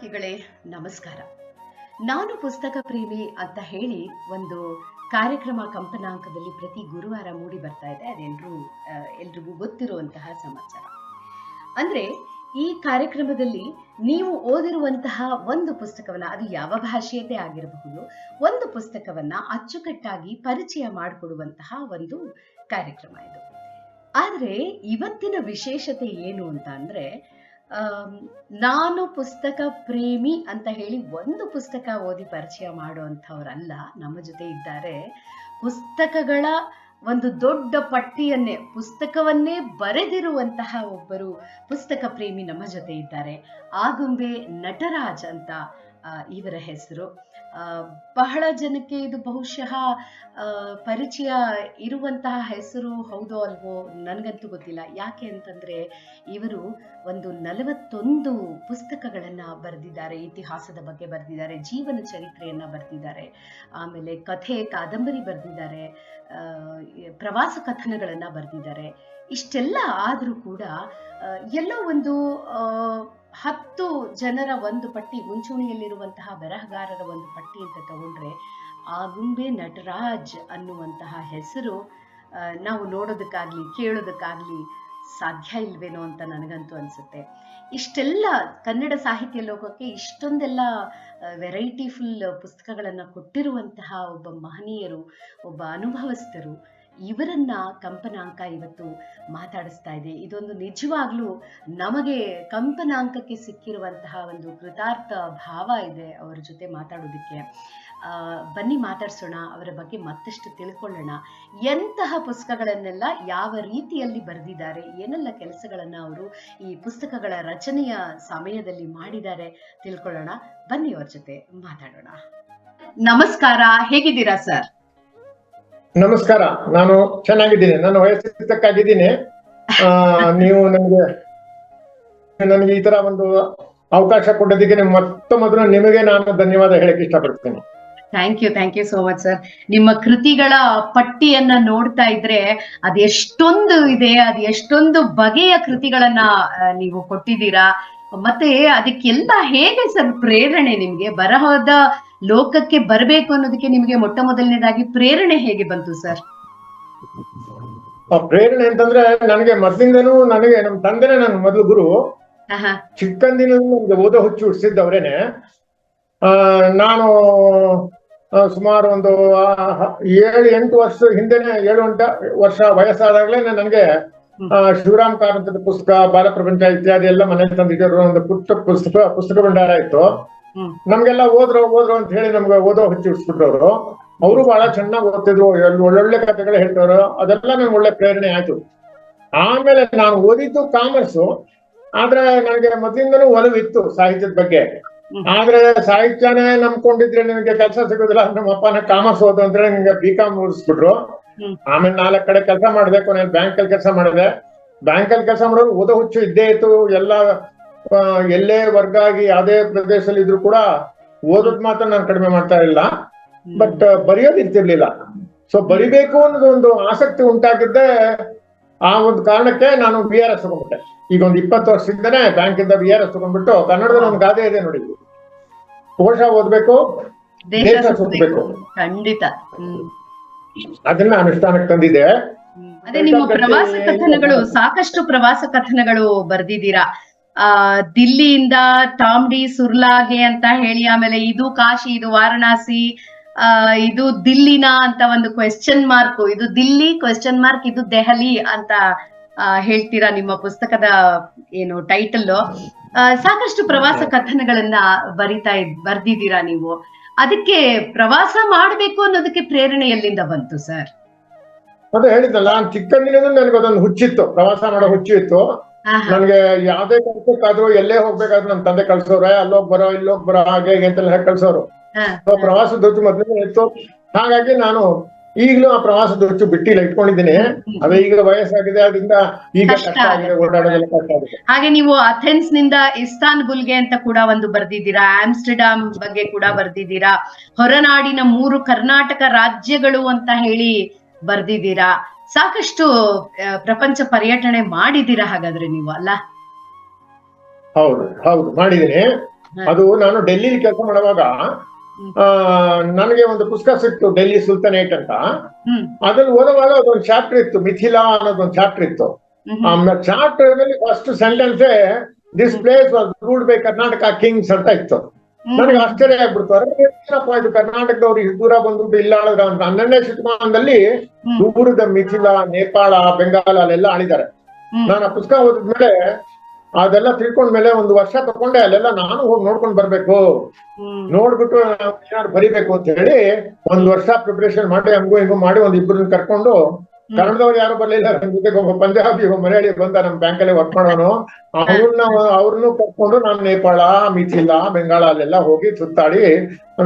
ಪುಸ್ತಕಿಗಳೇ ನಮಸ್ಕಾರ. ನಾನು ಪುಸ್ತಕ ಪ್ರೇಮಿ ಅಂತ ಹೇಳಿ ಒಂದು ಕಾರ್ಯಕ್ರಮ ಕಂಪನಾಂಕದಲ್ಲಿ ಪ್ರತಿ ಗುರುವಾರ ಮೂಡಿ ಬರ್ತಾ ಇದೆ. ಅದೆಲ್ಲರೂ ಎಲ್ರಿಗೂ ಗೊತ್ತಿರುವಂತಹ ಸಮಾಚಾರ. ಅಂದ್ರೆ ಈ ಕಾರ್ಯಕ್ರಮದಲ್ಲಿ ನೀವು ಓದಿರುವಂತಹ ಒಂದು ಪುಸ್ತಕವನ್ನ, ಅದು ಯಾವ ಭಾಷೆಯದೇ ಆಗಿರಬಹುದು, ಒಂದು ಪುಸ್ತಕವನ್ನ ಅಚ್ಚುಕಟ್ಟಾಗಿ ಪರಿಚಯ ಮಾಡಿಕೊಡುವಂತಹ ಒಂದು ಕಾರ್ಯಕ್ರಮ ಇದು. ಆದ್ರೆ ಇವತ್ತಿನ ವಿಶೇಷತೆ ಏನು ಅಂತ ಅಂದ್ರೆ ನಾನು ಪುಸ್ತಕ ಪ್ರೇಮಿ ಅಂತ ಹೇಳಿ ಒಂದು ಪುಸ್ತಕ ಓದಿ ಪರಿಚಯ ಮಾಡುವಂಥವ್ರಲ್ಲ, ನಮ್ಮ ಜೊತೆ ಇದ್ದಾರೆ. ಪುಸ್ತಕಗಳ ಒಂದು ದೊಡ್ಡ ಪಟ್ಟಿಯನ್ನೇ, ಪುಸ್ತಕವನ್ನೇ ಬರೆದಿರುವಂತಹ ಒಬ್ಬರು ಪುಸ್ತಕ ಪ್ರೇಮಿ ನಮ್ಮ ಜೊತೆ ಇದ್ದಾರೆ. ಆಗುಂಬೆ ನಟರಾಜ್ ಅಂತ ಇವರ ಹೆಸರು. ಬಹಳ ಜನಕ್ಕೆ ಇದು ಬಹುಶಃ ಪರಿಚಯ ಇರುವಂತಹ ಹೆಸರು ಹೌದೋ ಅಲ್ವೋ ನನಗಂತೂ ಗೊತ್ತಿಲ್ಲ. ಯಾಕೆ ಅಂತಂದ್ರೆ ಇವರು ಒಂದು ನಲವತ್ತೊಂದು ಪುಸ್ತಕಗಳನ್ನು ಬರೆದಿದ್ದಾರೆ, ಇತಿಹಾಸದ ಬಗ್ಗೆ ಬರೆದಿದ್ದಾರೆ, ಜೀವನ ಚರಿತ್ರೆಯನ್ನು ಬರೆದಿದ್ದಾರೆ, ಆಮೇಲೆ ಕಥೆ, ಕಾದಂಬರಿ ಬರೆದಿದ್ದಾರೆ ಪ್ರವಾಸ ಕಥನಗಳನ್ನು ಬರೆದಿದ್ದಾರೆ. ಇಷ್ಟೆಲ್ಲ ಆದರೂ ಕೂಡ ಎಲ್ಲೋ ಒಂದು ಹತ್ತು ಜನರ ಒಂದು ಪಟ್ಟಿ, ಮುಂಚೂಣಿಯಲ್ಲಿರುವಂತಹ ಬರಹಗಾರರ ಒಂದು ಪಟ್ಟಿ ಅಂತ ತಗೊಂಡ್ರೆ ಆಗುಂಬೆ ನಟರಾಜ್ ಅನ್ನುವಂತಹ ಹೆಸರು ನಾವು ನೋಡೋದಕ್ಕಾಗ್ಲಿ, ಕೇಳೋದಕ್ಕಾಗ್ಲಿ ಸಾಧ್ಯ ಇಲ್ವೇನೋ ಅಂತ ನನಗಂತೂ ಅನ್ಸುತ್ತೆ. ಇಷ್ಟೆಲ್ಲ ಕನ್ನಡ ಸಾಹಿತ್ಯ ಲೋಕಕ್ಕೆ ಇಷ್ಟೊಂದೆಲ್ಲ ವೆರೈಟಿ ಫುಲ್ ಪುಸ್ತಕಗಳನ್ನು ಕೊಟ್ಟಿರುವಂತಹ ಒಬ್ಬ ಮಹನೀಯರು, ಒಬ್ಬ ಅನುಭವಸ್ಥರು ಇವರನ್ನ ಕಂಪನಾಂಕ ಇವತ್ತು ಮಾತಾಡಿಸ್ತಾ ಇದೆ. ಇದೊಂದು ನಿಜವಾಗ್ಲೂ ನಮಗೆ ಕಂಪನಾಂಕಕ್ಕೆ ಸಿಕ್ಕಿರುವಂತಹ ಒಂದು ಕೃತಾರ್ಥ ಭಾವ ಇದೆ ಅವರ ಜೊತೆ ಮಾತಾಡೋದಕ್ಕೆ. ಬನ್ನಿ ಮಾತಾಡ್ಸೋಣ, ಅವರ ಬಗ್ಗೆ ಮತ್ತಷ್ಟು ತಿಳ್ಕೊಳ್ಳೋಣ. ಎಂತಹ ಪುಸ್ತಕಗಳನ್ನೆಲ್ಲ ಯಾವ ರೀತಿಯಲ್ಲಿ ಬರೆದಿದ್ದಾರೆ, ಏನೆಲ್ಲ ಕೆಲಸಗಳನ್ನ ಅವರು ಈ ಪುಸ್ತಕಗಳ ರಚನೆಯ ಸಮಯದಲ್ಲಿ ಮಾಡಿದ್ದಾರೆ ತಿಳ್ಕೊಳ್ಳೋಣ. ಬನ್ನಿ ಅವ್ರ ಜೊತೆ ಮಾತಾಡೋಣ. ನಮಸ್ಕಾರ, ಹೇಗಿದ್ದೀರಾ ಸರ್? ನಮಸ್ಕಾರ. ನಾನು ಚೆನ್ನಾಗಿದ್ದೀನಿ. ನನ್ನ ವಯಸ್ಸಿದ್ದಕ್ಕಾಗಿದ್ದೀನಿ. ನೀವು ನನಗೆ ನನಗೆ ಈ ತರ ಒಂದು ಅವಕಾಶ ಕೊಟ್ಟದಕ್ಕೆ ಮೊದಲು ನಿಮಗೆ ನಾನು ಧನ್ಯವಾದ ಹೇಳಕ್ ಇಷ್ಟಪಡ್ತೀನಿ. Thank you thank you so much sir ನಿಮ್ಮ ಕೃತಿಗಳ ಪಟ್ಟಿಯನ್ನ ನೋಡ್ತಾ ಇದ್ರೆ ಅದ್ ಎಷ್ಟೊಂದು ಇದೆ, ಅದ್ ಎಷ್ಟೊಂದು ಬಗೆಯ ಕೃತಿಗಳನ್ನ ನೀವು ಕೊಟ್ಟಿದ್ದೀರಾ. ಮತ್ತೆ ಅದಕ್ಕೆಲ್ಲ ಹೇಗೆ ಸರ್ ಪ್ರೇರಣೆ ನಿಮ್ಗೆ? ಬರಹದ ಲೋಕಕ್ಕೆ ಬರಬೇಕು ಅನ್ನೋದಕ್ಕೆ ನಿಮಗೆ ಮೊಟ್ಟ ಮೊದಲನೇದಾಗಿ ಪ್ರೇರಣೆ ಹೇಗೆ ಬಂತು ಸರ್? ಪ್ರೇರಣೆ ಅಂತಂದ್ರೆ ನನಗೆ ಮೊದ್ಲಿಂದನೂ ನನಗೆ ನಮ್ಮ ತಂದೆನೇ ನನ್ನ ಮೊದಲು ಗುರು. ಚಿಕ್ಕಂದಿನ ನಮ್ಗೆ ಓದೋ ಹುಚ್ಚು ಹುಡ್ಸಿದ್ದವ್ರೇನೆ ಆ ನಾನು ಸುಮಾರು ಒಂದು ಏಳು ಎಂಟು ವರ್ಷ ಹಿಂದೆನೆ ಏಳು ಎಂಟು ವರ್ಷ ವಯಸ್ಸಾದಾಗಲೇ ನನಗೆ ಆ, ಶಿವರಾಮ್ ಕಾರಂತದ ಪುಸ್ತಕ ಬಾಲಪ್ರಪಂಚ ಇತ್ಯಾದಿ ಎಲ್ಲ ಮನೇಲಿ ತಂದಿಟ್ಟಿರೋ ಒಂದು ಪುಸ್ತಕ ಪುಸ್ತಕ ಪುಸ್ತಕ ಭಂಡಾರ ಇತ್ತು. ನಮ್ಗೆಲ್ಲ ಓದ್ರು ಓದ್ರು ಅಂತ ಹೇಳಿ ನಮ್ಗೆ ಓದೋ ಹಚ್ಚಿ ಹುಡ್ಸ್ಬಿಟ್ರು ಅವರು ಅವರು ಬಹಳ ಚೆನ್ನಾಗಿ ಓದ್ತಿದ್ರು ಒಳ್ಳೊಳ್ಳೆ ಕಥೆಗಳು ಹೇಳ್ತವ್ರು ಅದೆಲ್ಲ ನನ್ಗೆ ಒಳ್ಳೆ ಪ್ರೇರಣೆ ಆಯ್ತು. ಆಮೇಲೆ ನಾನು ಓದಿದ್ದು ಕಾಮರ್ಸ್ ಆದ್ರೆ ನನಗೆ ಮೊದಲಿಂದನೂ ಒಲವಿತ್ತು ಸಾಹಿತ್ಯದ ಬಗ್ಗೆ. ಆದ್ರೆ ಸಾಹಿತ್ಯನೇ ನಂಬ್ಕೊಂಡಿದ್ರೆ ನಿಮಗೆ ಕೆಲಸ ಸಿಗೋದಿಲ್ಲ ನಮ್ಮ ಅಪ್ಪನ ಕಾಮರ್ಸ್ ಓದು ಅಂತ ಹೇಳಿ ನಿಮ್ಗೆ ಬಿ ಕಾಮ್ ಓದಿಸ್ಬಿಟ್ರು ಆಮೇಲೆ ನಾಲ್ಕು ಕಡೆ ಕೆಲಸ ಮಾಡ್ಬೇಕು ನಾನು ಬ್ಯಾಂಕ್ ಅಲ್ಲಿ ಕೆಲಸ ಮಾಡಿದೆ. ಬ್ಯಾಂಕ್ ಅಲ್ಲಿ ಕೆಲಸ ಮಾಡೋರು ಓದೋ ಹುಚ್ಚು ಇದ್ದೇ ಇತ್ತು ಎಲ್ಲ ಎಲ್ಲೇ ವರ್ಗ ಆಗಿ ಯಾವುದೇ ಪ್ರದೇಶದಲ್ಲಿ ಇದ್ರು ಕೂಡ ಓದೋದ್ ಮಾತ್ರ ನಾನು ಕಡಿಮೆ ಮಾಡ್ತಾ ಇಲ್ಲ. ಬಟ್ ಬರೆಯೋದ್ ಇರ್ತಿರ್ಲಿಲ್ಲ. ಸೊ ಬರಿಬೇಕು ಅನ್ನೋದು ಒಂದು ಆಸಕ್ತಿ ಉಂಟಾಗಿದ್ದೆ ಆ ಒಂದು ಕಾರಣಕ್ಕೆ ನಾನು ಬಿ ಆರ್ ಎಸ್ ತಗೊಂಡ್ಬಿಟ್ಟೆ. ಈಗ ಒಂದು ಇಪ್ಪತ್ತು ವರ್ಷದಿಂದನೇ ಬ್ಯಾಂಕ್ ಇಂದ ಬಿ ಆರ್ ಎಸ್ ತಗೊಂಡ್ಬಿಟ್ಟು ಕನ್ನಡದಲ್ಲಿ ಒಂದು ಗಾದೆ ಇದೆ ನೋಡಿ. ಕೋಶ ಓದ್ಬೇಕು ದೇಶ ಸುತ್ತಬೇಕು. ಖಂಡಿತ. ಅದನ್ನ ಅನುಷ್ಠಾನಕ್ಕೆ ತಂದಿದೆ ಅದೇ ನಿಮ್ಮ ಪ್ರವಾಸ ಕಥನಗಳು ಸಾಕಷ್ಟು ಪ್ರವಾಸ ಕಥನಗಳು ಬರ್ದಿದ್ದೀರಾ? ಆ ದಿಲ್ಲಿಯಿಂದ ತಾಮ್ಡಿ ಸುರ್ಲಾಗೆ ಅಂತ ಹೇಳಿ ಆಮೇಲೆ ಇದು ಕಾಶಿ ಇದು ವಾರಣಾಸಿ ಆ ಇದು ದಿಲ್ಲಿನ ಅಂತ ಒಂದು ಕ್ವೆಶ್ಚನ್ ಮಾರ್ಕ್ ಇದು ದಿಲ್ಲಿ ಕ್ವೆಶ್ಚನ್ ಮಾರ್ಕ್ ಇದು ದೆಹಲಿ ಅಂತ ಹೇಳ್ತೀರಾ ನಿಮ್ಮ ಪುಸ್ತಕದ ಏನು ಟೈಟಲ್ ಸಾಕಷ್ಟು ಪ್ರವಾಸ ಕಥನಗಳನ್ನ ಬರಿತಾ ಇದ್ ಬರ್ದಿದ್ದೀರಾ ನೀವು. ಅದಕ್ಕೆ ಪ್ರವಾಸ ಮಾಡ್ಬೇಕು ಅನ್ನೋದಕ್ಕೆ ಪ್ರೇರಣೆ ಎಲ್ಲಿಂದ ಬಂತು ಸರ್ ಅದೇ ಹೇಳಿದ್ನಲ್ಲ ನಾನು ಚಿಕ್ಕಂದಿನಿಂದ ನನಗೆ ಅದೊಂದು ಹುಚ್ಚಿತ್ತು. ಪ್ರವಾಸ ಮಾಡೋ ಹುಚ್ಚು ಇತ್ತು. ನನ್ಗೆ ಯಾವ್ದೇ ಕೆಲ್ಸಕ್ಕಾದ್ರೂ ಎಲ್ಲೇ ಹೋಗ್ಬೇಕಾದ್ರೂ ನಮ್ ತಂದೆ ಕಳ್ಸೋರೆ ಅಲ್ಲೋಗ್ ಬರೋ ಇಲ್ಲೋಗ್ ಬರೋ ಹಾಗೆ ಅಂತೆಲ್ಲ ಕಳ್ಸೋರು. ಪ್ರವಾಸದ ಹುಚ್ಚು ಮೊದ್ಲೇ ಇತ್ತು. ಹಾಗಾಗಿ ನಾನು ಈಗಲೂ ಆ ಪ್ರವಾಸದ ಹುಚ್ಚು ಬಿಟ್ಟಿಲ್ಲ ಇಟ್ಕೊಂಡಿದ್ದೀನಿ. ಅದೇ ಈಗ ವಯಸ್ಸಾಗಿದೆ ಅದರಿಂದ ಈಗ ಕಷ್ಟ ಆಗಿದೆ. ಓಡಾಡೋದೆಲ್ಲ ಕಷ್ಟ ಆಗಿದೆ ಹಾಗೆ ನೀವು ಅಥೆನ್ಸ್ನಿಂದ ಇಸ್ತಾನ್ಬುಲ್ಗೆ ಅಂತ ಕೂಡ ಒಂದು ಬರ್ದಿದ್ದೀರಾ ಆಮ್ಸ್ಟರ್ಡಾಮ್ ಬಗ್ಗೆ ಕೂಡ ಬರ್ದಿದ್ದೀರಾ ಹೊರನಾಡಿನ ಮೂರು ಕರ್ನಾಟಕ ರಾಜ್ಯಗಳು ಅಂತ ಹೇಳಿ ಬರ್ದಿದ್ದೀರಾ. ಸಾಕಷ್ಟು ಪ್ರಪಂಚ ಪರ್ಯಟನೆ ಮಾಡಿದ್ದೀರಾ ಹಾಗಾದ್ರೆ ನೀವು ಅಲ್ಲ? ಹೌದು ಹೌದು ಮಾಡಿದೀನಿ ಅದು ನಾನು ಡೆಲ್ಲಿ ಕೆಲಸ ಮಾಡುವಾಗ ನನಗೆ ಒಂದು ಪುಸ್ತಕ ಸಿಕ್ತು ಡೆಲ್ಲಿ ಸುಲ್ತಾನೇಟ್ ಅಂತ. ಅದ್ರಲ್ಲಿ ಓದುವಾಗ ಅದೊಂದು ಚಾಪ್ಟರ್ ಇತ್ತು ಮಿಥಿಲಾ ಅನ್ನೋದೊಂದು ಚಾಪ್ಟರ್ ಇತ್ತು. Chapter first sentence this place was ruled by Karnataka kings ಅಂತ ಇತ್ತು. ನನಗೆ ಆಶ್ಚರ್ಯ ಆಗ್ಬಿಡ್ತು ಏನಪ್ಪಾ ಇದು ಕರ್ನಾಟಕದವ್ರು ಇಷ್ಟು ದೂರ ಬಂದ್ಬಿಟ್ಟು ಇಲ್ಲ ಆಳಿದ್ರ ಅಂತ ಹನ್ನೆರಡನೇ ಶತಮಾನದಲ್ಲಿ. ದೂರದ ಮಿಥಿಲ ನೇಪಾಳ ಬೆಂಗಾಲ ಅಲ್ಲೆಲ್ಲ ಆಳಿದ್ದಾರೆ. ನಾನು ಆ ಪುಸ್ತಕ ಓದಿದ್ಮೇಲೆ ಅದೆಲ್ಲ ತಿಳ್ಕೊಂಡ್ಮೇಲೆ ಒಂದು ವರ್ಷ ತಗೊಂಡೆ ಅಲ್ಲೆಲ್ಲ ನಾನು ಹೋಗಿ ನೋಡ್ಕೊಂಡ್ ಬರ್ಬೇಕು. ನೋಡ್ಬಿಟ್ಟು ಏನಾದ್ರು ಬರಿಬೇಕು ಅಂತ ಹೇಳಿ ಒಂದ್ ವರ್ಷ ಪ್ರಿಪರೇಷನ್ ಮಾಡಿ ಹಂಗು ಹಿಂಗು ಮಾಡಿ ಒಂದ್ ಇಬ್ಬರನ್ನ ಕರ್ಕೊಂಡು ಕನ್ನಡದವ್ರು ಯಾರು ಬರ್ಲಿಲ್ಲ, ನನ್ ಜೊತೆಗೆ ಒಬ್ಬ ಪಂಜಾಬಿ ಒಬ್ಬ ಮಲಯಾಳಿ ಬಂದ ನಮ್ ಬ್ಯಾಂಕ್ ಅಲ್ಲಿ ವರ್ಕ್ ಮಾಡೋನು ಅವ್ರನ್ನ ಅವ್ರನ್ನು ಕರ್ಕೊಂಡು ನಾನು ನೇಪಾಳ, ಮಿಥಿಲಾ, ಬೆಂಗಾಳ ಅಲ್ಲೆಲ್ಲ ಹೋಗಿ ಸುತ್ತಾಡಿ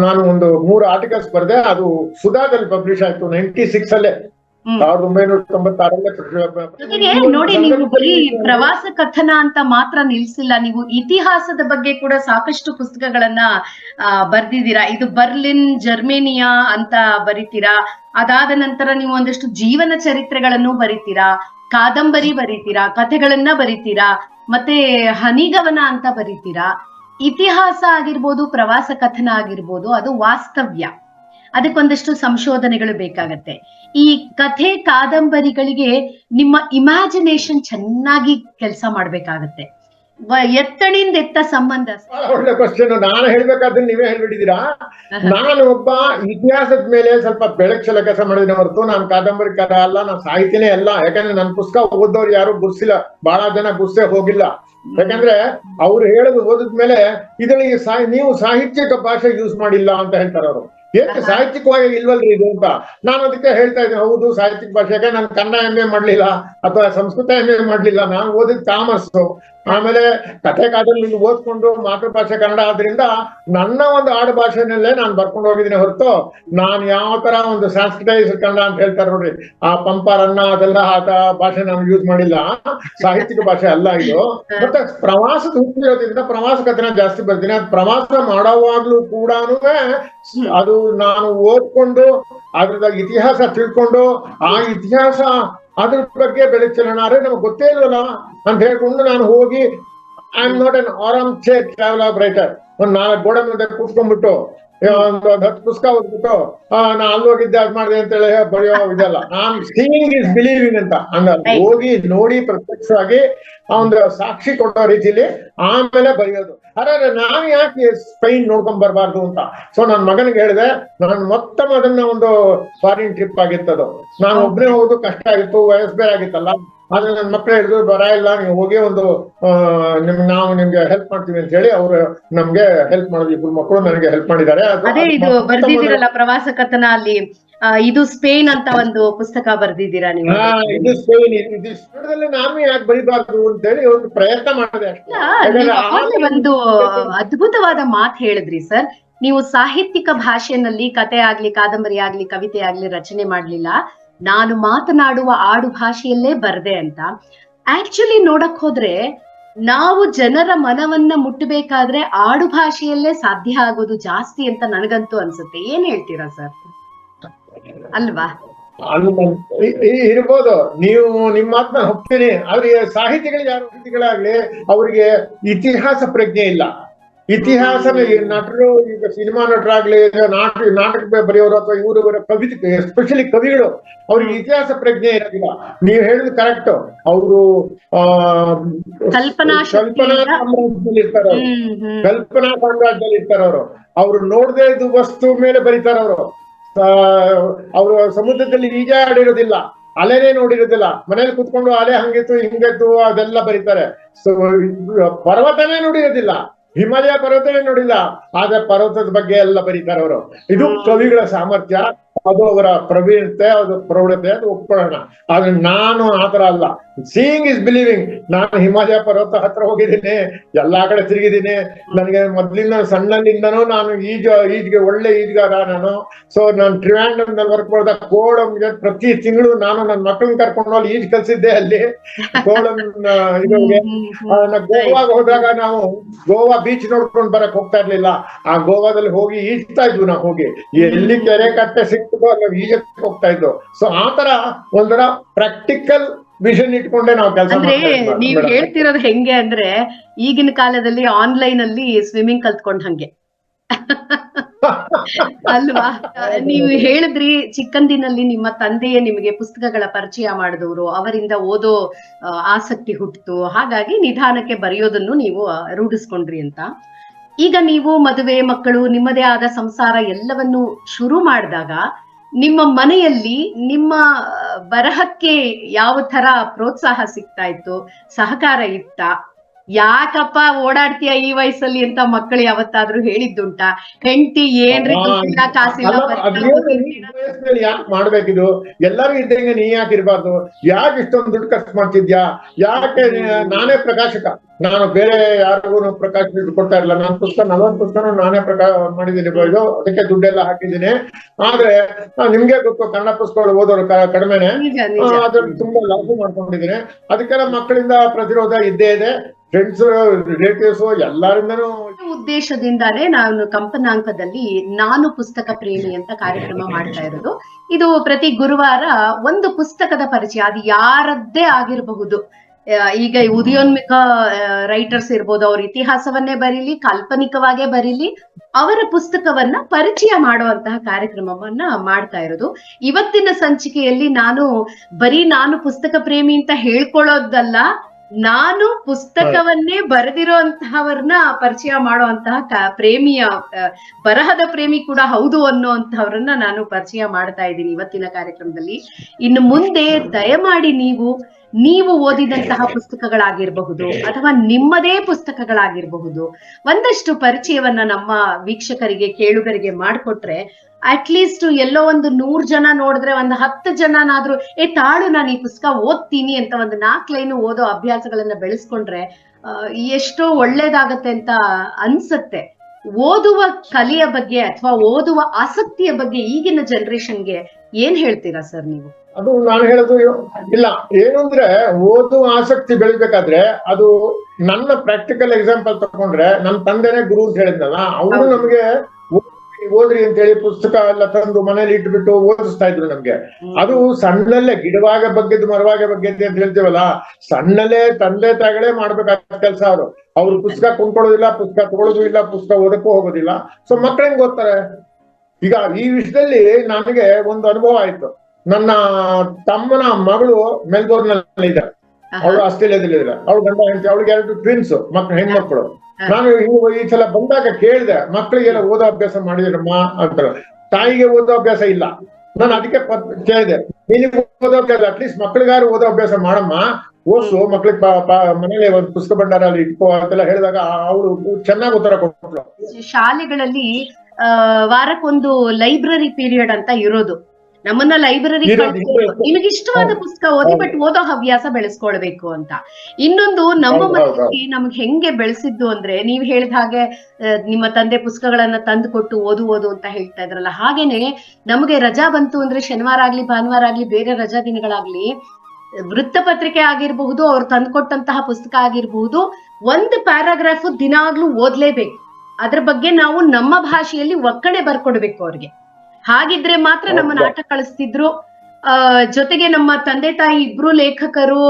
ನಾನು ಒಂದು ಮೂರು ಆರ್ಟಿಕಲ್ಸ್ ಬರ್ದೆ, ಅದು ಸುಧಾದಲ್ಲಿ ಪಬ್ಲಿಷ್ ಆಯ್ತು ನೈನ್ಟಿ ಸಿಕ್ಸ್ ಅಲ್ಲೇ. ಸಾವಿರದ ಒಂಬೈನೂರ ತೊಂಬತ್ತಾರಲ್ಲೇ ನೋಡಿ ನೀವು ಬರೀ ಪ್ರವಾಸ ಕಥನ ಅಂತ ಮಾತ್ರ ನಿಲ್ಸಿಲ್ಲ ನೀವು ಇತಿಹಾಸದ ಬಗ್ಗೆ ಕೂಡ ಸಾಕಷ್ಟು ಪುಸ್ತಕಗಳನ್ನ ಬರ್ದಿದ್ದೀರಾ? ಇದು ಬರ್ಲಿನ್ ಜರ್ಮೇನಿಯಾ ಅಂತ ಬರಿತೀರಾ? ಅದಾದ ನಂತರ ನೀವು ಒಂದಷ್ಟು ಜೀವನ ಚರಿತ್ರೆಗಳನ್ನು ಬರಿತೀರಾ? ಕಾದಂಬರಿ ಬರಿತೀರಾ? ಕಥೆಗಳನ್ನ ಬರಿತೀರಾ? ಮತ್ತೆ ಹನಿಗವನ ಅಂತ ಬರಿತೀರಾ? ಇತಿಹಾಸ ಆಗಿರ್ಬೋದು ಪ್ರವಾಸ ಕಥನ ಆಗಿರ್ಬೋದು ಅದು ವಾಸ್ತವ್ಯ. ಅದಕ್ಕೊಂದಷ್ಟು ಸಂಶೋಧನೆಗಳು ಬೇಕಾಗತ್ತೆ. ಈ ಕಥೆ ಕಾದಂಬರಿಗಳಿಗೆ ನಿಮ್ಮ ಇಮ್ಯಾಜಿನೇಷನ್ ಚೆನ್ನಾಗಿ ಕೆಲಸ ಮಾಡ್ಬೇಕಾಗತ್ತೆ. ಎತ್ತಣಿಂದ ಎತ್ತ ಸಂಬಂಧ. ಒಳ್ಳೆ ಕ್ವಶನ್ ನಾನು ಹೇಳ್ಬೇಕಾದ್ರೆ ನೀವೇ ಹೇಳ್ಬಿಟ್ಟಿದ್ದೀರಾ? ನಾನು ಒಬ್ಬ ಇತಿಹಾಸದ ಮೇಲೆ ಸ್ವಲ್ಪ ಬೆಳಕ್ ಚಲ ಕೆಲಸ ಮಾಡಿದ್ರೆ ಹೊರತು ನಾನು ಕಾದಂಬರಿಕಾರ ಅಲ್ಲ ನಾನು ಸಾಹಿತ್ಯನೇ ಅಲ್ಲ. ಯಾಕಂದ್ರೆ ನನ್ನ ಪುಸ್ತಕ ಓದೋರು ಯಾರು ಗುರ್ಸಿಲ್ಲ. ಬಹಳ ಜನ ಗುರ್ಸೆ ಹೋಗಿಲ್ಲ. ಯಾಕಂದ್ರೆ ಅವ್ರು ಹೇಳೋದು ಓದಿದ್ಮೇಲೆ ಇದರಲ್ಲಿ ಸಾ- ನೀವು ಸಾಹಿತ್ಯಕ ಭಾಷೆ ಯೂಸ್ ಮಾಡಿಲ್ಲ ಅಂತ ಹೇಳ್ತಾರೆ ಅವರು. ಏಕೆ ಸಾಹಿತ್ಯಿಕವಾಗಿ ಇಲ್ವಲ್ರಿ ಇದು ಅಂತ? ನಾನು ಅದಕ್ಕೆ ಹೇಳ್ತಾ ಇದ್ದೀನಿ ಹೌದು ಸಾಹಿತ್ಯಿಕ ಭಾಷೆ ಯಾಕೆ ನಾನು ಕನ್ನಡ ಎಂ ಎ ಮಾಡ್ಲಿಲ್ಲ ಅಥವಾ ಸಂಸ್ಕೃತ ಎಂ ಎ ಮಾಡ್ಲಿಲ್ಲ. ನಾನು ಓದಿದ್ ಕಾಮರ್ಸ್. ಆಮೇಲೆ ಕಥೆ ಕಾದಂಬರಿ ಓದ್ಕೊಂಡು ಮಾತೃಭಾಷೆ ಕನ್ನಡ ಆದ್ರಿಂದ ನನ್ನ ಒಂದು ಆಡು ಭಾಷೆನಲ್ಲೇ ನಾನು ಬರ್ಕೊಂಡು ಹೋಗಿದ್ದೀನಿ ಹೊರತು ನಾನು ಯಾವ ತರ ಒಂದು ಸಾಂಸ್ಕೃತೈಸ್ ಕನ್ನಡ ಅಂತ ಹೇಳ್ತಾರೆ ನೋಡ್ರಿ. ಆ ಪಂಪರನ್ನ ಅದೆಲ್ಲ ಆತ ಭಾಷೆ ನಾನು ಯೂಸ್ ಮಾಡಿಲ್ಲ. ಸಾಹಿತ್ಯಿಕ ಭಾಷೆ ಅಲ್ಲ ಇದು. ಮತ್ತೆ ಪ್ರವಾಸದ ಹುಟ್ಟಿರೋದ್ರಿಂದ ಪ್ರವಾಸ ಕಥೆನ ಜಾಸ್ತಿ ಬರ್ತೀನಿ. ಅದು ಪ್ರವಾಸ ಮಾಡೋವಾಗ್ಲೂ ಕೂಡ ಅದು ನಾನು ಓದ್ಕೊಂಡು ಅದ್ರದ ಇತಿಹಾಸ ತಿಳ್ಕೊಂಡು, ಆ ಇತಿಹಾಸ ಅದ್ರ ಬಗ್ಗೆ ಅರೆ ನಮ್ಗೆ ಗೊತ್ತೇ ಇಲ್ವಲ್ಲ? ಅಂತ ಹೇಳ್ಕೊಂಡು ನಾನು ಹೋಗಿ ಐ ಆಮ್ ನಾಟ್ ಅನ್ ಆರಾಮ್ ಚೇರ್ ಟ್ರಾವೆಲ್ ಆಪರೇಟರ್ ಒಂದ್ ನಾಲ್ಕು ಗೋಡೆ ಮುಂದೆ ಕೂತ್ಕೊಂಡ್ಬಿಟ್ಟು ಒಂದು ಹತ್ತು ಪುಸ್ತಕ ಓದ್ಬಿಟ್ಟು ಆ, ನಾ ಅಲ್ಲಿ ಹೋಗಿದ್ದೆ ಅದ್ ಮಾಡಿದೆ ಅಂತ ಹೇಳಿ ಬರೆಯೋ ಇದಲ್ಲ ನಾನ್ ಸೀಯಿಂಗ್ ಇಸ್ ಬಿಲೀವಿಂಗ್ ಅಂತ. ಹಂಗ Right. ಹೋಗಿ ನೋಡಿ ಪ್ರತ್ಯಕ್ಷವಾಗಿ ಒಂದು ಸಾಕ್ಷಿ ಕೊಡೋ ರೀತಿಲಿ ಆಮೇಲೆ ಬರೆಯೋದು. ಅರೆ ನಾನು ಯಾಕೆ ಸ್ಪೈನ್ ನೋಡ್ಕೊಂಡ್ ಬರಬಾರ್ದು ಅಂತ? ಸೊ ನನ್ ಮಗನಿಗೆ ಹೇಳಿದೆ ನಾನು ಮೊತ್ತ ಅದನ್ನ ಒಂದು ಫಾರಿನ್ ಟ್ರಿಪ್ ಆಗಿತ್ತದು. ನಾನು ಒಬ್ಬನೇ ಹೋಗೋದು ಕಷ್ಟ ಆಗಿತ್ತು ವಯಸ್ಸು ಬೇರೆ ಆಗಿತ್ತಲ್ಲ. ಆದ್ರೆ ನನ್ನ ಮಕ್ಳು ಹಿಡಿದು ಬರ ಇಲ್ಲ ನೀವು ಹೋಗಿ ಒಂದು ನಿಮ್ ನಾವು ನಿಮ್ಗೆ ಹೆಲ್ಪ್ ಮಾಡ್ತೀವಿ ಅಂತ ಹೇಳಿ ಅವ್ರು ನಮ್ಗೆ ಹೆಲ್ಪ್ ಮಾಡಿದ್ರು ಇಬ್ರು ಮಕ್ಕಳು ನನಗೆ ಹೆಲ್ಪ್ ಮಾಡಿದ್ದಾರೆ. ಅದೇ ಇದು ಬರ್ದಿದ್ದೀರಲ್ಲ ಪ್ರವಾಸ ಕಥನ ಅಲ್ಲಿ ಇದು ಸ್ಪೇನ್ ಅಂತ ಒಂದು ಪುಸ್ತಕ ಬರ್ದಿದ್ದೀರಾ ನೀವು? ಇದು ಸ್ಪೇನ್ ಇದು ನಾನು ಯಾಕೆ ಬರಿಬಾರ್ದು ಅಂತ ಹೇಳಿ ಒಂದು ಪ್ರಯತ್ನ ಮಾಡಿದೆ ಒಂದು ಅದ್ಭುತವಾದ ಮಾತು ಹೇಳಿದ್ರಿ ಸರ್. ನೀವು ಸಾಹಿತ್ಯಿಕ ಭಾಷೆನಲ್ಲಿ ಕತೆ ಆಗ್ಲಿ ಕಾದಂಬರಿ ಆಗ್ಲಿ ಕವಿತೆ ಆಗ್ಲಿ ರಚನೆ ಮಾಡ್ಲಿಲ್ಲ. ನಾನು ಮಾತನಾಡುವ ಆಡು ಭಾಷೆಯಲ್ಲೇ ಬರ್ದೆ ಅಂತ. ಆಕ್ಚುಲಿ ನೋಡಕ್ ಹೋದ್ರೆ ನಾವು ಜನರ ಮನವನ್ನ ಮುಟ್ಟಬೇಕಾದ್ರೆ ಆಡು ಭಾಷೆಯಲ್ಲೇ ಸಾಧ್ಯ ಆಗೋದು ಜಾಸ್ತಿ ಅಂತ ನನಗಂತೂ ಅನ್ಸುತ್ತೆ. ಏನ್ ಹೇಳ್ತೀರಾ ಸರ್? ಅಲ್ವಾ? ಇರ್ಬೋದು. ನೀವು ನಿಮ್ಮ ಮಾತನ್ನ ಹೋಗ್ತೀನಿ ಈ ಸಾಹಿತಿಗಳು ಯಾರು ಸಾಹಿತಿಗಳಾಗ್ಲಿ ಅವರಿಗೆ ಇತಿಹಾಸ ಪ್ರಜ್ಞೆ ಇಲ್ಲ. ಇತಿಹಾಸನ ಈ ನಟರು ಈಗ ಸಿನಿಮಾ ನಟರಾಗ್ಲಿ ನಾಟ ನಾಟಕ ನಾಟಕ ಬರೆಯೋರು ಅಥವಾ ಇವರು ಬರೋ ಕವಿ ಎಸ್ಪೆಷಲಿ ಕವಿಗಳು ಅವ್ರಿಗೆ ಇತಿಹಾಸ ಪ್ರಜ್ಞೆ ಇರೋದಿಲ್ಲ. ನೀವು ಹೇಳಿದ್ ಕರೆಕ್ಟ್ ಅವರು ಆ ಕಲ್ಪನಾ ಸಾಮ್ರಾಜ್ಯದಲ್ಲಿ ಇರ್ತಾರೆ ಕಲ್ಪನಾ ಸಾಮ್ರಾಜ್ಯದಲ್ಲಿ ಇರ್ತಾರೆ ಅವರು. ಅವ್ರು ನೋಡದೇ ಇದ್ದು ವಸ್ತು ಮೇಲೆ ಬರೀತಾರ ಅವರು. ಅವರು ಸಮುದ್ರದಲ್ಲಿ ಈಜಾಡಿರೋದಿಲ್ಲ ಅಲೆನೇ ನೋಡಿರೋದಿಲ್ಲ. ಮನೇಲಿ ಕುತ್ಕೊಂಡು ಅಲೆ ಹಂಗಿತ್ತು ಹಿಂಗಿತ್ತು ಅದೆಲ್ಲ ಬರೀತಾರೆ. ಸೊ ಪರ್ವತನೇ ನೋಡಿರೋದಿಲ್ಲ. ಹಿಮಾಲಯ ಪರ್ವತನೇ ನೋಡಿಲ್ಲ. ಆದ್ರೆ ಪರ್ವತದ ಬಗ್ಗೆ ಎಲ್ಲ ಬರೀತಾರೆ ಅವರು. ಇದು ಕವಿಗಳ ಸಾಮರ್ಥ್ಯ ಅದು ಅವರ ಪ್ರವೀಣತೆ ಅದು ಪ್ರೌಢತೆ ಅದು ಒಪ್ಕೊಳ್ಳೋಣ ಆದ್ರೆ ನಾನು ಆತರ ಅಲ್ಲ. ಸೀಯಿಂಗ್ ಇಸ್ ಬಿಲೀವಿಂಗ್ ನಾನು ಹಿಮಾಲಯ ಪರ್ವತ ಹತ್ರ ಹೋಗಿದ್ದೀನಿ ಎಲ್ಲಾ ಕಡೆ ತಿರುಗಿದ್ದೀನಿ. ನನಗೆ ಮೊದ್ಲಿಂದ ಸಣ್ಣಲ್ಲಿಂದನೂ ನಾನು ಈಜು ಈಜ್ಗೆ ಒಳ್ಳೆ ಈಜ್ಗಾರ ನಾನು. ಸೊ ನಾನು ಟ್ರಿವಾಂಡಮ್ನಲ್ಲಿ ವರ್ಕ್ ಮಾಡಿದ. ಕೋಳಂ ಪ್ರತಿ ತಿಂಗಳು ನಾನು ನನ್ನ ಮಕ್ಕಳನ್ನ ಕರ್ಕೊಂಡು ಅಲ್ಲಿ ಈಜ್ ಕಲ್ಸಿದ್ದೆ ಅಲ್ಲಿ. ಕೋಡಂ ಇರೋಗೆ ಗೋವಾಗ ಹೋದಾಗ ನಾವು ಗೋವಾ ಬೀಚ್ ನೋಡ್ಕೊಂಡು ಬರಕ್ ಹೋಗ್ತಾ ಇರ್ಲಿಲ್ಲ. ಆ ಗೋವಾದಲ್ಲಿ ಹೋಗಿ ಈಜ್ತಾ ಇದ್ವು ನಾವು ಹೋಗಿ. ಎಲ್ಲಿ ಕೆರೆ ಕಟ್ಟೆ ಸಿಕ್ತದೋ ಅಲ್ಲಿ ಈಜಕ್ಕೆ ಹೋಗ್ತಾ ಇದ್ವು. ಸೊ ಆತರ ಒಂಥರ ಪ್ರಾಕ್ಟಿಕಲ್ ವಿಷನ್ ಇಟ್ಕೊಂಡೆ ನಾವು ಕೆಲಸ ಅಂದ್ರೆ ನೀವ್ ಹೇಳ್ತಿರೋದು ಹೆಂಗೆ ಅಂದ್ರೆ ಈಗಿನ ಕಾಲದಲ್ಲಿ ಆನ್ಲೈನ್ ಅಲ್ಲಿ ಸ್ವಿಮ್ಮಿಂಗ್ ಕಲ್ತ್ಕೊಂಡ್ ಹಂಗೆ. ಅಲ್ವಾ? ನೀವು ಹೇಳಿದ್ರಿ ಚಿಕ್ಕಂದಿನಲ್ಲಿ ನಿಮ್ಮ ತಂದೆಯೇ ನಿಮಗೆ ಪುಸ್ತಕಗಳ ಪರಿಚಯ ಮಾಡಿದವರು ಅವರಿಂದ ಓದೋ ಆಸಕ್ತಿ ಹುಟ್ಟಿತು ಹಾಗಾಗಿ ನಿಧಾನಕ್ಕೆ ಬರೆಯೋದನ್ನು ನೀವು ರೂಢಿಸ್ಕೊಂಡ್ರಿ ಅಂತ. ಈಗ ನೀವು ಮದುವೆ ಮಕ್ಕಳು ನಿಮ್ಮದೇ ಆದ ಸಂಸಾರ ಎಲ್ಲವನ್ನು ಶುರು ಮಾಡಿದಾಗ ನಿಮ್ಮ ಮನೆಯಲ್ಲಿ ನಿಮ್ಮ ಬರಹಕ್ಕೆ ಯಾವ ತರ ಪ್ರೋತ್ಸಾಹ ಸಿಗ್ತಾ ಇತ್ತು ಸಹಕಾರ ಇತ್ತ? ಯಾಕಪ್ಪ ಓಡಾಡ್ತೀಯ ಈ ವಯಸ್ಸಲ್ಲಿ ಅಂತ ಮಕ್ಕಳು ಯಾವತ್ತಾದ್ರೂ ಹೇಳಿದ್ದುಂಟಾ? ಹೆಂಡತಿ ಏನ್ರಿ ಯಾಕೆ ಮಾಡ್ಬೇಕಿದು? ಎಲ್ಲರೂ ಇದ್ದಂಗೆ ನೀ ಯಾಕೆ ಇರ್ಬಾರ್ದು? ಯಾಕೆ ಇಷ್ಟೊಂದು ದುಡ್ಡು ಖರ್ಚು ಮಾಡ್ತಿದ್ಯಾ? ಯಾಕೆ ನಾನೇ ಪ್ರಕಾಶಕ? ನಾನು ಬೇರೆ ಯಾರಿಗೂ ಪ್ರಕಾಶ ಕೊಡ್ತಾ ಇರಲಿಲ್ಲ ನಾನು ಪುಸ್ತಕ ನಲವತ್ತು ಪುಸ್ತಕ ನಾನೇ ಪ್ರಕಾಶ ಮಾಡಿದ್ದೀನಿ. ಇದು ಅದಕ್ಕೆ ದುಡ್ಡೆಲ್ಲ ಹಾಕಿದ್ದೀನಿ. ಆದ್ರೆ ನಿಮ್ಗೆ ಗೊತ್ತು ಕನ್ನಡ ಪುಸ್ತಕಗಳು ಓದೋರು ಕಡಿಮೆನೆ. ಅದ್ರಲ್ಲಿ ತುಂಬಾ ಲಾಭ ಮಾಡ್ಕೊಂಡಿದ್ದೀನಿ. ಅದಕ್ಕೆಲ್ಲ ಮಕ್ಕಳಿಂದ ಪ್ರತಿರೋಧ ಇದ್ದೇ ಇದೆ. ಫ್ರೆಂಡ್ಸ್ ರಿಲೇಟಿವ್ಸ್ ಉದ್ದೇಶದಿಂದಾನೇ ನಾನು ಕಂಪನಾಂಕದಲ್ಲಿ ನಾನು ಪುಸ್ತಕ ಪ್ರೇಮಿ ಅಂತ ಕಾರ್ಯಕ್ರಮ ಮಾಡ್ತಾ ಇರೋದು. ಇದು ಪ್ರತಿ ಗುರುವಾರ ಒಂದು ಪುಸ್ತಕದ ಪರಿಚಯ. ಅದು ಯಾರದ್ದೇ ಆಗಿರಬಹುದು. ಈಗ ಉದಯೋನ್ಮುಖ ರೈಟರ್ಸ್ ಇರ್ಬೋದು, ಅವ್ರ ಇತಿಹಾಸವನ್ನೇ ಬರೀಲಿ, ಕಾಲ್ಪನಿಕವಾಗೇ ಬರೀಲಿ, ಅವರ ಪುಸ್ತಕವನ್ನ ಪರಿಚಯ ಮಾಡುವಂತಹ ಕಾರ್ಯಕ್ರಮವನ್ನ ಮಾಡ್ತಾ ಇರೋದು. ಇವತ್ತಿನ ಸಂಚಿಕೆಯಲ್ಲಿ ನಾನು ಬರೀ ನಾನು ಪುಸ್ತಕ ಪ್ರೇಮಿ ಅಂತ ಹೇಳ್ಕೊಳ್ಳೋದಲ್ಲ ನಾನು ಪುಸ್ತಕವನ್ನೇ ಬರೆದಿರುವಂತಹವ್ರನ್ನ ಪರಿಚಯ ಮಾಡುವಂತಹ ಪ್ರೇಮಿಯ ಬರಹದ ಪ್ರೇಮಿ ಕೂಡ ಹೌದು ಅನ್ನುವಂತಹವ್ರನ್ನ ನಾನು ಪರಿಚಯ ಮಾಡ್ತಾ ಇದ್ದೀನಿ ಇವತ್ತಿನ ಕಾರ್ಯಕ್ರಮದಲ್ಲಿ. ಇನ್ನು ಮುಂದೆ ದಯಮಾಡಿ ನೀವು ನೀವು ಓದಿದಂತಹ ಪುಸ್ತಕಗಳಾಗಿರಬಹುದು ಅಥವಾ ನಿಮ್ಮದೇ ಪುಸ್ತಕಗಳಾಗಿರಬಹುದು, ಒಂದಷ್ಟು ಪರಿಚಯವನ್ನ ನಮ್ಮ ವೀಕ್ಷಕರಿಗೆ, ಕೇಳುಗರಿಗೆ ಮಾಡಿಕೊಟ್ರೆ ಅಟ್ ಲೀಸ್ಟ್ ಎಲ್ಲೋ ಒಂದು ನೂರ್ ಜನ ನೋಡಿದ್ರೆ ಒಂದು ಹತ್ತು ಜನನಾದ್ರೂ ಏ ತಾಳು ನಾನು ಈ ಪುಸ್ತಕ ಓದ್ತೀನಿ ಅಂತ ಒಂದು ನಾಲ್ಕು ಲೈನ್ ಓದೋ ಅಭ್ಯಾಸಗಳನ್ನ ಬೆಳೆಸ್ಕೊಂಡ್ರೆ ಎಷ್ಟೋ ಒಳ್ಳೇದಾಗತ್ತೆ ಅಂತ ಅನ್ಸತ್ತೆ. ಓದುವ ಕಲೆಯ ಬಗ್ಗೆ ಅಥವಾ ಓದುವ ಆಸಕ್ತಿಯ ಬಗ್ಗೆ ಈಗಿನ ಜನರೇಷನ್ಗೆ ಏನ್ ಹೇಳ್ತೀರಾ ಸರ್ ನೀವು? ಅದು ನಾನು ಹೇಳೋದು ಇಲ್ಲ. ಏನು ಅಂದ್ರೆ ಓದುವ ಆಸಕ್ತಿ ಬೆಳಿಬೇಕಾದ್ರೆ ಅದು ನನ್ನ ಪ್ರಾಕ್ಟಿಕಲ್ ಎಕ್ಸಾಂಪಲ್ ತಗೊಂಡ್ರೆ ನನ್ನ ತಂದೆನೇ ಗುರು ಅಂತ ಹೇಳಿದ್ನಲ್ಲ ಅವರು ಹೌದು. ನಮಗೆ ಓದ್ರಿ, ಅಂತೇಳಿ ಅಂತ ಹೇಳಿ ಪುಸ್ತಕ ಎಲ್ಲ ತಂದು ಮನೇಲಿ ಇಟ್ಬಿಟ್ಟು ಓದಿಸ್ತಾ ಇದ್ರು ನಮ್ಗೆ. ಅದು ಸಣ್ಣಲ್ಲೇ ಗಿಡವಾಗ ಬಗ್ಗೆದ್ದು ಮರವಾಗ ಬಗ್ಗೆದ್ದು ಅಂತ ಹೇಳ್ತೀವಲ್ಲ ಸಣ್ಣಲ್ಲೇ ತಂದೆ ತಾಯಿಗಳೇ ಮಾಡ್ಬೇಕಾದ ಕೆಲಸ ಅವರು ಅವ್ರು ಪುಸ್ತಕ ಕೊಂಡ್ಕೊಳ್ಳೋದಿಲ್ಲ ಪುಸ್ತಕ ತಗೊಳ್ಳೋದು ಇಲ್ಲ ಪುಸ್ತಕ ಓದಕ್ಕೂ ಹೋಗೋದಿಲ್ಲ. ಸೊ ಮಕ್ಳು ಹೆಂಗ್ ಓದ್ತಾರೆ? ಈಗ ಈ ವಿಷಯದಲ್ಲಿ ನನಗೆ ಒಂದು ಅನುಭವ ಆಯ್ತು. ನನ್ನ ತಮ್ಮನ ಮಗಳು ಮೆಲ್ಬೋರ್ನ್ನಲ್ಲಿ ಇದ್ದಾರೆ ಅವಳು ಆಸ್ಟ್ರೇಲಿಯಾದಲ್ಲಿ ಇದ್ದಾರೆ ಅವಳು ಗಂಡ ಹೆಂಡತಿ ಅವಳಿಗೆ ಎರಡು ಟ್ವಿನ್ಸ್ ಮಕ್ಳು ಹೆಣ್ಮಕ್ಳು. ನಾನು ಈ ಸಲ ಬಂದಾಗ ಕೇಳಿದೆ ಮಕ್ಕಳಿಗೆಲ್ಲ ಓದೋ ಅಭ್ಯಾಸ ಮಾಡಿದ್ರಮ್ಮ ಅಂತ ತಾಯಿಗೆ ಓದೋ ಅಭ್ಯಾಸ ಇಲ್ಲ. ನಾನು ಅದಕ್ಕೆ ಕೇಳಿದೆ ನೀನಿಗೆ ಓದೋ ಅಭ್ಯಾಸ ಅಟ್ಲೀಸ್ಟ್ ಮಕ್ಳಿಗಾರು ಓದೋ ಅಭ್ಯಾಸ ಮಾಡಮ್ಮ. ಓದ್ಸು ಮಕ್ಳಿಗೆ ಮನೇಲಿ ಒಂದು ಪುಸ್ತಕ ಭಂಡಾರ ಅಲ್ಲಿ ಇಟ್ಕೋ ಅಂತೆಲ್ಲ ಹೇಳಿದಾಗ ಅವರು ಚೆನ್ನಾಗಿ ಉತ್ತರ ಕೊಟ್ಟರು ಶಾಲೆಗಳಲ್ಲಿ ವಾರಕ್ಕೊಂದು ಲೈಬ್ರರಿ ಪೀರಿಯಡ್ ಅಂತ ಇರೋದು. ನಮ್ಮನ್ನ ಲೈಬ್ರರಿ. ನಿಮಗೆ ಇಷ್ಟವಾದ ಪುಸ್ತಕ ಓದಿ ಬಟ್ ಓದೋ ಹವ್ಯಾಸ ಬೆಳೆಸ್ಕೊಳ್ಬೇಕು ಅಂತ. ಇನ್ನೊಂದು ನಮ್ಮ ಮನಸ್ಸಿಗೆ ನಮ್ಗೆ ಹೆಂಗೆ ಬೆಳೆಸಿದ್ದು ಅಂದ್ರೆ ನೀವ್ ಹೇಳಿದ ಹಾಗೆ ನಿಮ್ಮ ತಂದೆ ಪುಸ್ತಕಗಳನ್ನ ತಂದು ಕೊಟ್ಟು ಓದು ಓದು ಅಂತ ಹೇಳ್ತಾ ಇದ್ರಲ್ಲ ಹಾಗೇನೆ ನಮಗೆ ರಜಾ ಬಂತು ಅಂದ್ರೆ ಶನಿವಾರ ಆಗ್ಲಿ ಭಾನುವಾರ ಆಗ್ಲಿ ಬೇರೆ ರಜಾ ದಿನಗಳಾಗ್ಲಿ ವೃತ್ತಪತ್ರಿಕೆ ಆಗಿರಬಹುದು ಅವ್ರು ತಂದ್ಕೊಟ್ಟಂತಹ ಪುಸ್ತಕ ಆಗಿರಬಹುದು ಒಂದು ಪ್ಯಾರಾಗ್ರಾಫ್ ದಿನಾಗ್ಲೂ ಓದ್ಲೇಬೇಕು. ಅದ್ರ ಬಗ್ಗೆ ನಾವು ನಮ್ಮ ಭಾಷೆಯಲ್ಲಿ ಒಕ್ಕಣೆ ಬರ್ಕೊಡ್ಬೇಕು ಅವ್ರಿಗೆ. ಹಾಗಿದ್ರೆ ಮಾತ್ರ ನಮ್ಮನ್ನ ನಾಟಕ ಆಟ ಕಳಿಸ್ತಿದ್ರು ಜೊತೆಗೆ ನಮ್ಮ ತಂದೆ ತಾಯಿ ಇಬ್ರು ಲೇಖಕರು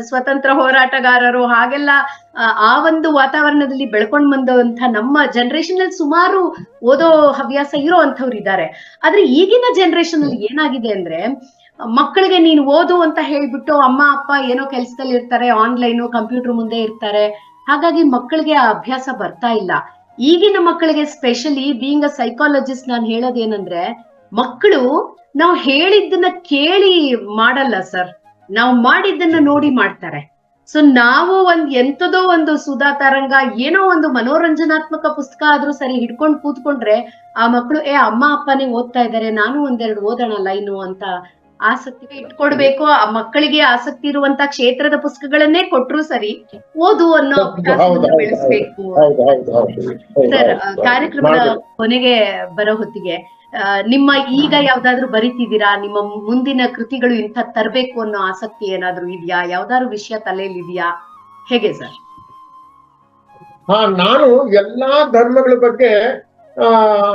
ಸ್ವತಂತ್ರ ಹೋರಾಟಗಾರರು ಹಾಗೆಲ್ಲ ಆ, ಆ ಒಂದು ವಾತಾವರಣದಲ್ಲಿ ಬೆಳ್ಕೊಂಡ್ ಬಂದಂತ ನಮ್ಮ ಜನರೇಷನ್ ಅಲ್ಲಿ ಸುಮಾರು ಓದೋ ಹವ್ಯಾಸ ಇರೋ ಅಂಥವ್ರು ಇದ್ದಾರೆ. ಆದ್ರೆ ಈಗಿನ ಜನರೇಷನ್ ಅಲ್ಲಿ ಏನಾಗಿದೆ ಅಂದ್ರೆ ಮಕ್ಕಳಿಗೆ ನೀನು ಓದು ಅಂತ ಹೇಳ್ಬಿಟ್ಟು ಅಮ್ಮ ಅಪ್ಪ ಏನೋ ಕೆಲಸದಲ್ಲಿ ಇರ್ತಾರೆ ಆನ್ಲೈನು ಕಂಪ್ಯೂಟರ್ ಮುಂದೆ ಇರ್ತಾರೆ. ಹಾಗಾಗಿ ಮಕ್ಕಳಿಗೆ ಆ ಅಭ್ಯಾಸ ಬರ್ತಾ ಇಲ್ಲ. ಈಗಿನ ಮಕ್ಕಳಿಗೆ ಸ್ಪೆಷಲಿ ಬೀಂಗ್ ಅ ಸೈಕಾಲಜಿಸ್ಟ್ ನಾನು ಹೇಳೋದೇನಂದ್ರೆ, ಮಕ್ಕಳು ನಾವು ಹೇಳಿದ್ದನ್ನ ಕೇಳಿ ಮಾಡಲ್ಲ ಸರ್ ನಾವು ಮಾಡಿದ್ದನ್ನ ನೋಡಿ ಮಾಡ್ತಾರೆ. ಸೊ ನಾವು ಒಂದ್ ಎಂತದೋ ಒಂದು ಸುಧಾ ತರಂಗ, ಏನೋ ಒಂದು ಮನೋರಂಜನಾತ್ಮಕ ಪುಸ್ತಕ ಆದ್ರೂ ಸರಿ ಹಿಡ್ಕೊಂಡು ಕೂತ್ಕೊಂಡ್ರೆ ಆ ಮಕ್ಕಳು, ಏ, ಅಮ್ಮ, ಅಪ್ಪನೇ ಓದ್ತಾ ಇದ್ದಾರೆ, ನಾನು ಒಂದೆರಡು ಓದೋಣ ಲೈನು ಅಂತ ಆಸಕ್ತಿ ಇಟ್ಕೊಡ್ಬೇಕು ಆ ಮಕ್ಕಳಿಗೆ ಆಸಕ್ತಿ ಇರುವಂತ ಕ್ಷೇತ್ರದ ಪುಸ್ತಕಗಳನ್ನೇ ಕೊಟ್ರು ಸರಿ ಓದು ಅನ್ನೋ ಬೆಳೆಸ್ಬೇಕು. ಸರ್. ಕಾರ್ಯಕ್ರಮದ ಕೊನೆಗೆ ಬರೋ ಹೊತ್ತಿಗೆ ನಿಮ್ಮ ಈಗ ಯಾವ್ದಾದ್ರು ಬರಿತಿದ್ದೀರಾ? ನಿಮ್ಮ ಮುಂದಿನ ಕೃತಿಗಳು ಇಂಥ ತರಬೇಕು ಅನ್ನೋ ಆಸಕ್ತಿ ಏನಾದ್ರೂ ಇದೆಯಾ? ಯಾವ್ದಾದ್ರು ವಿಷಯ ತಲೆಯಲ್ಲಿ ಇದೆಯಾ ಹೇಗೆ ಸರ್? ಹಾ ನಾನು ಎಲ್ಲಾ ಧರ್ಮಗಳ ಬಗ್ಗೆ ಆ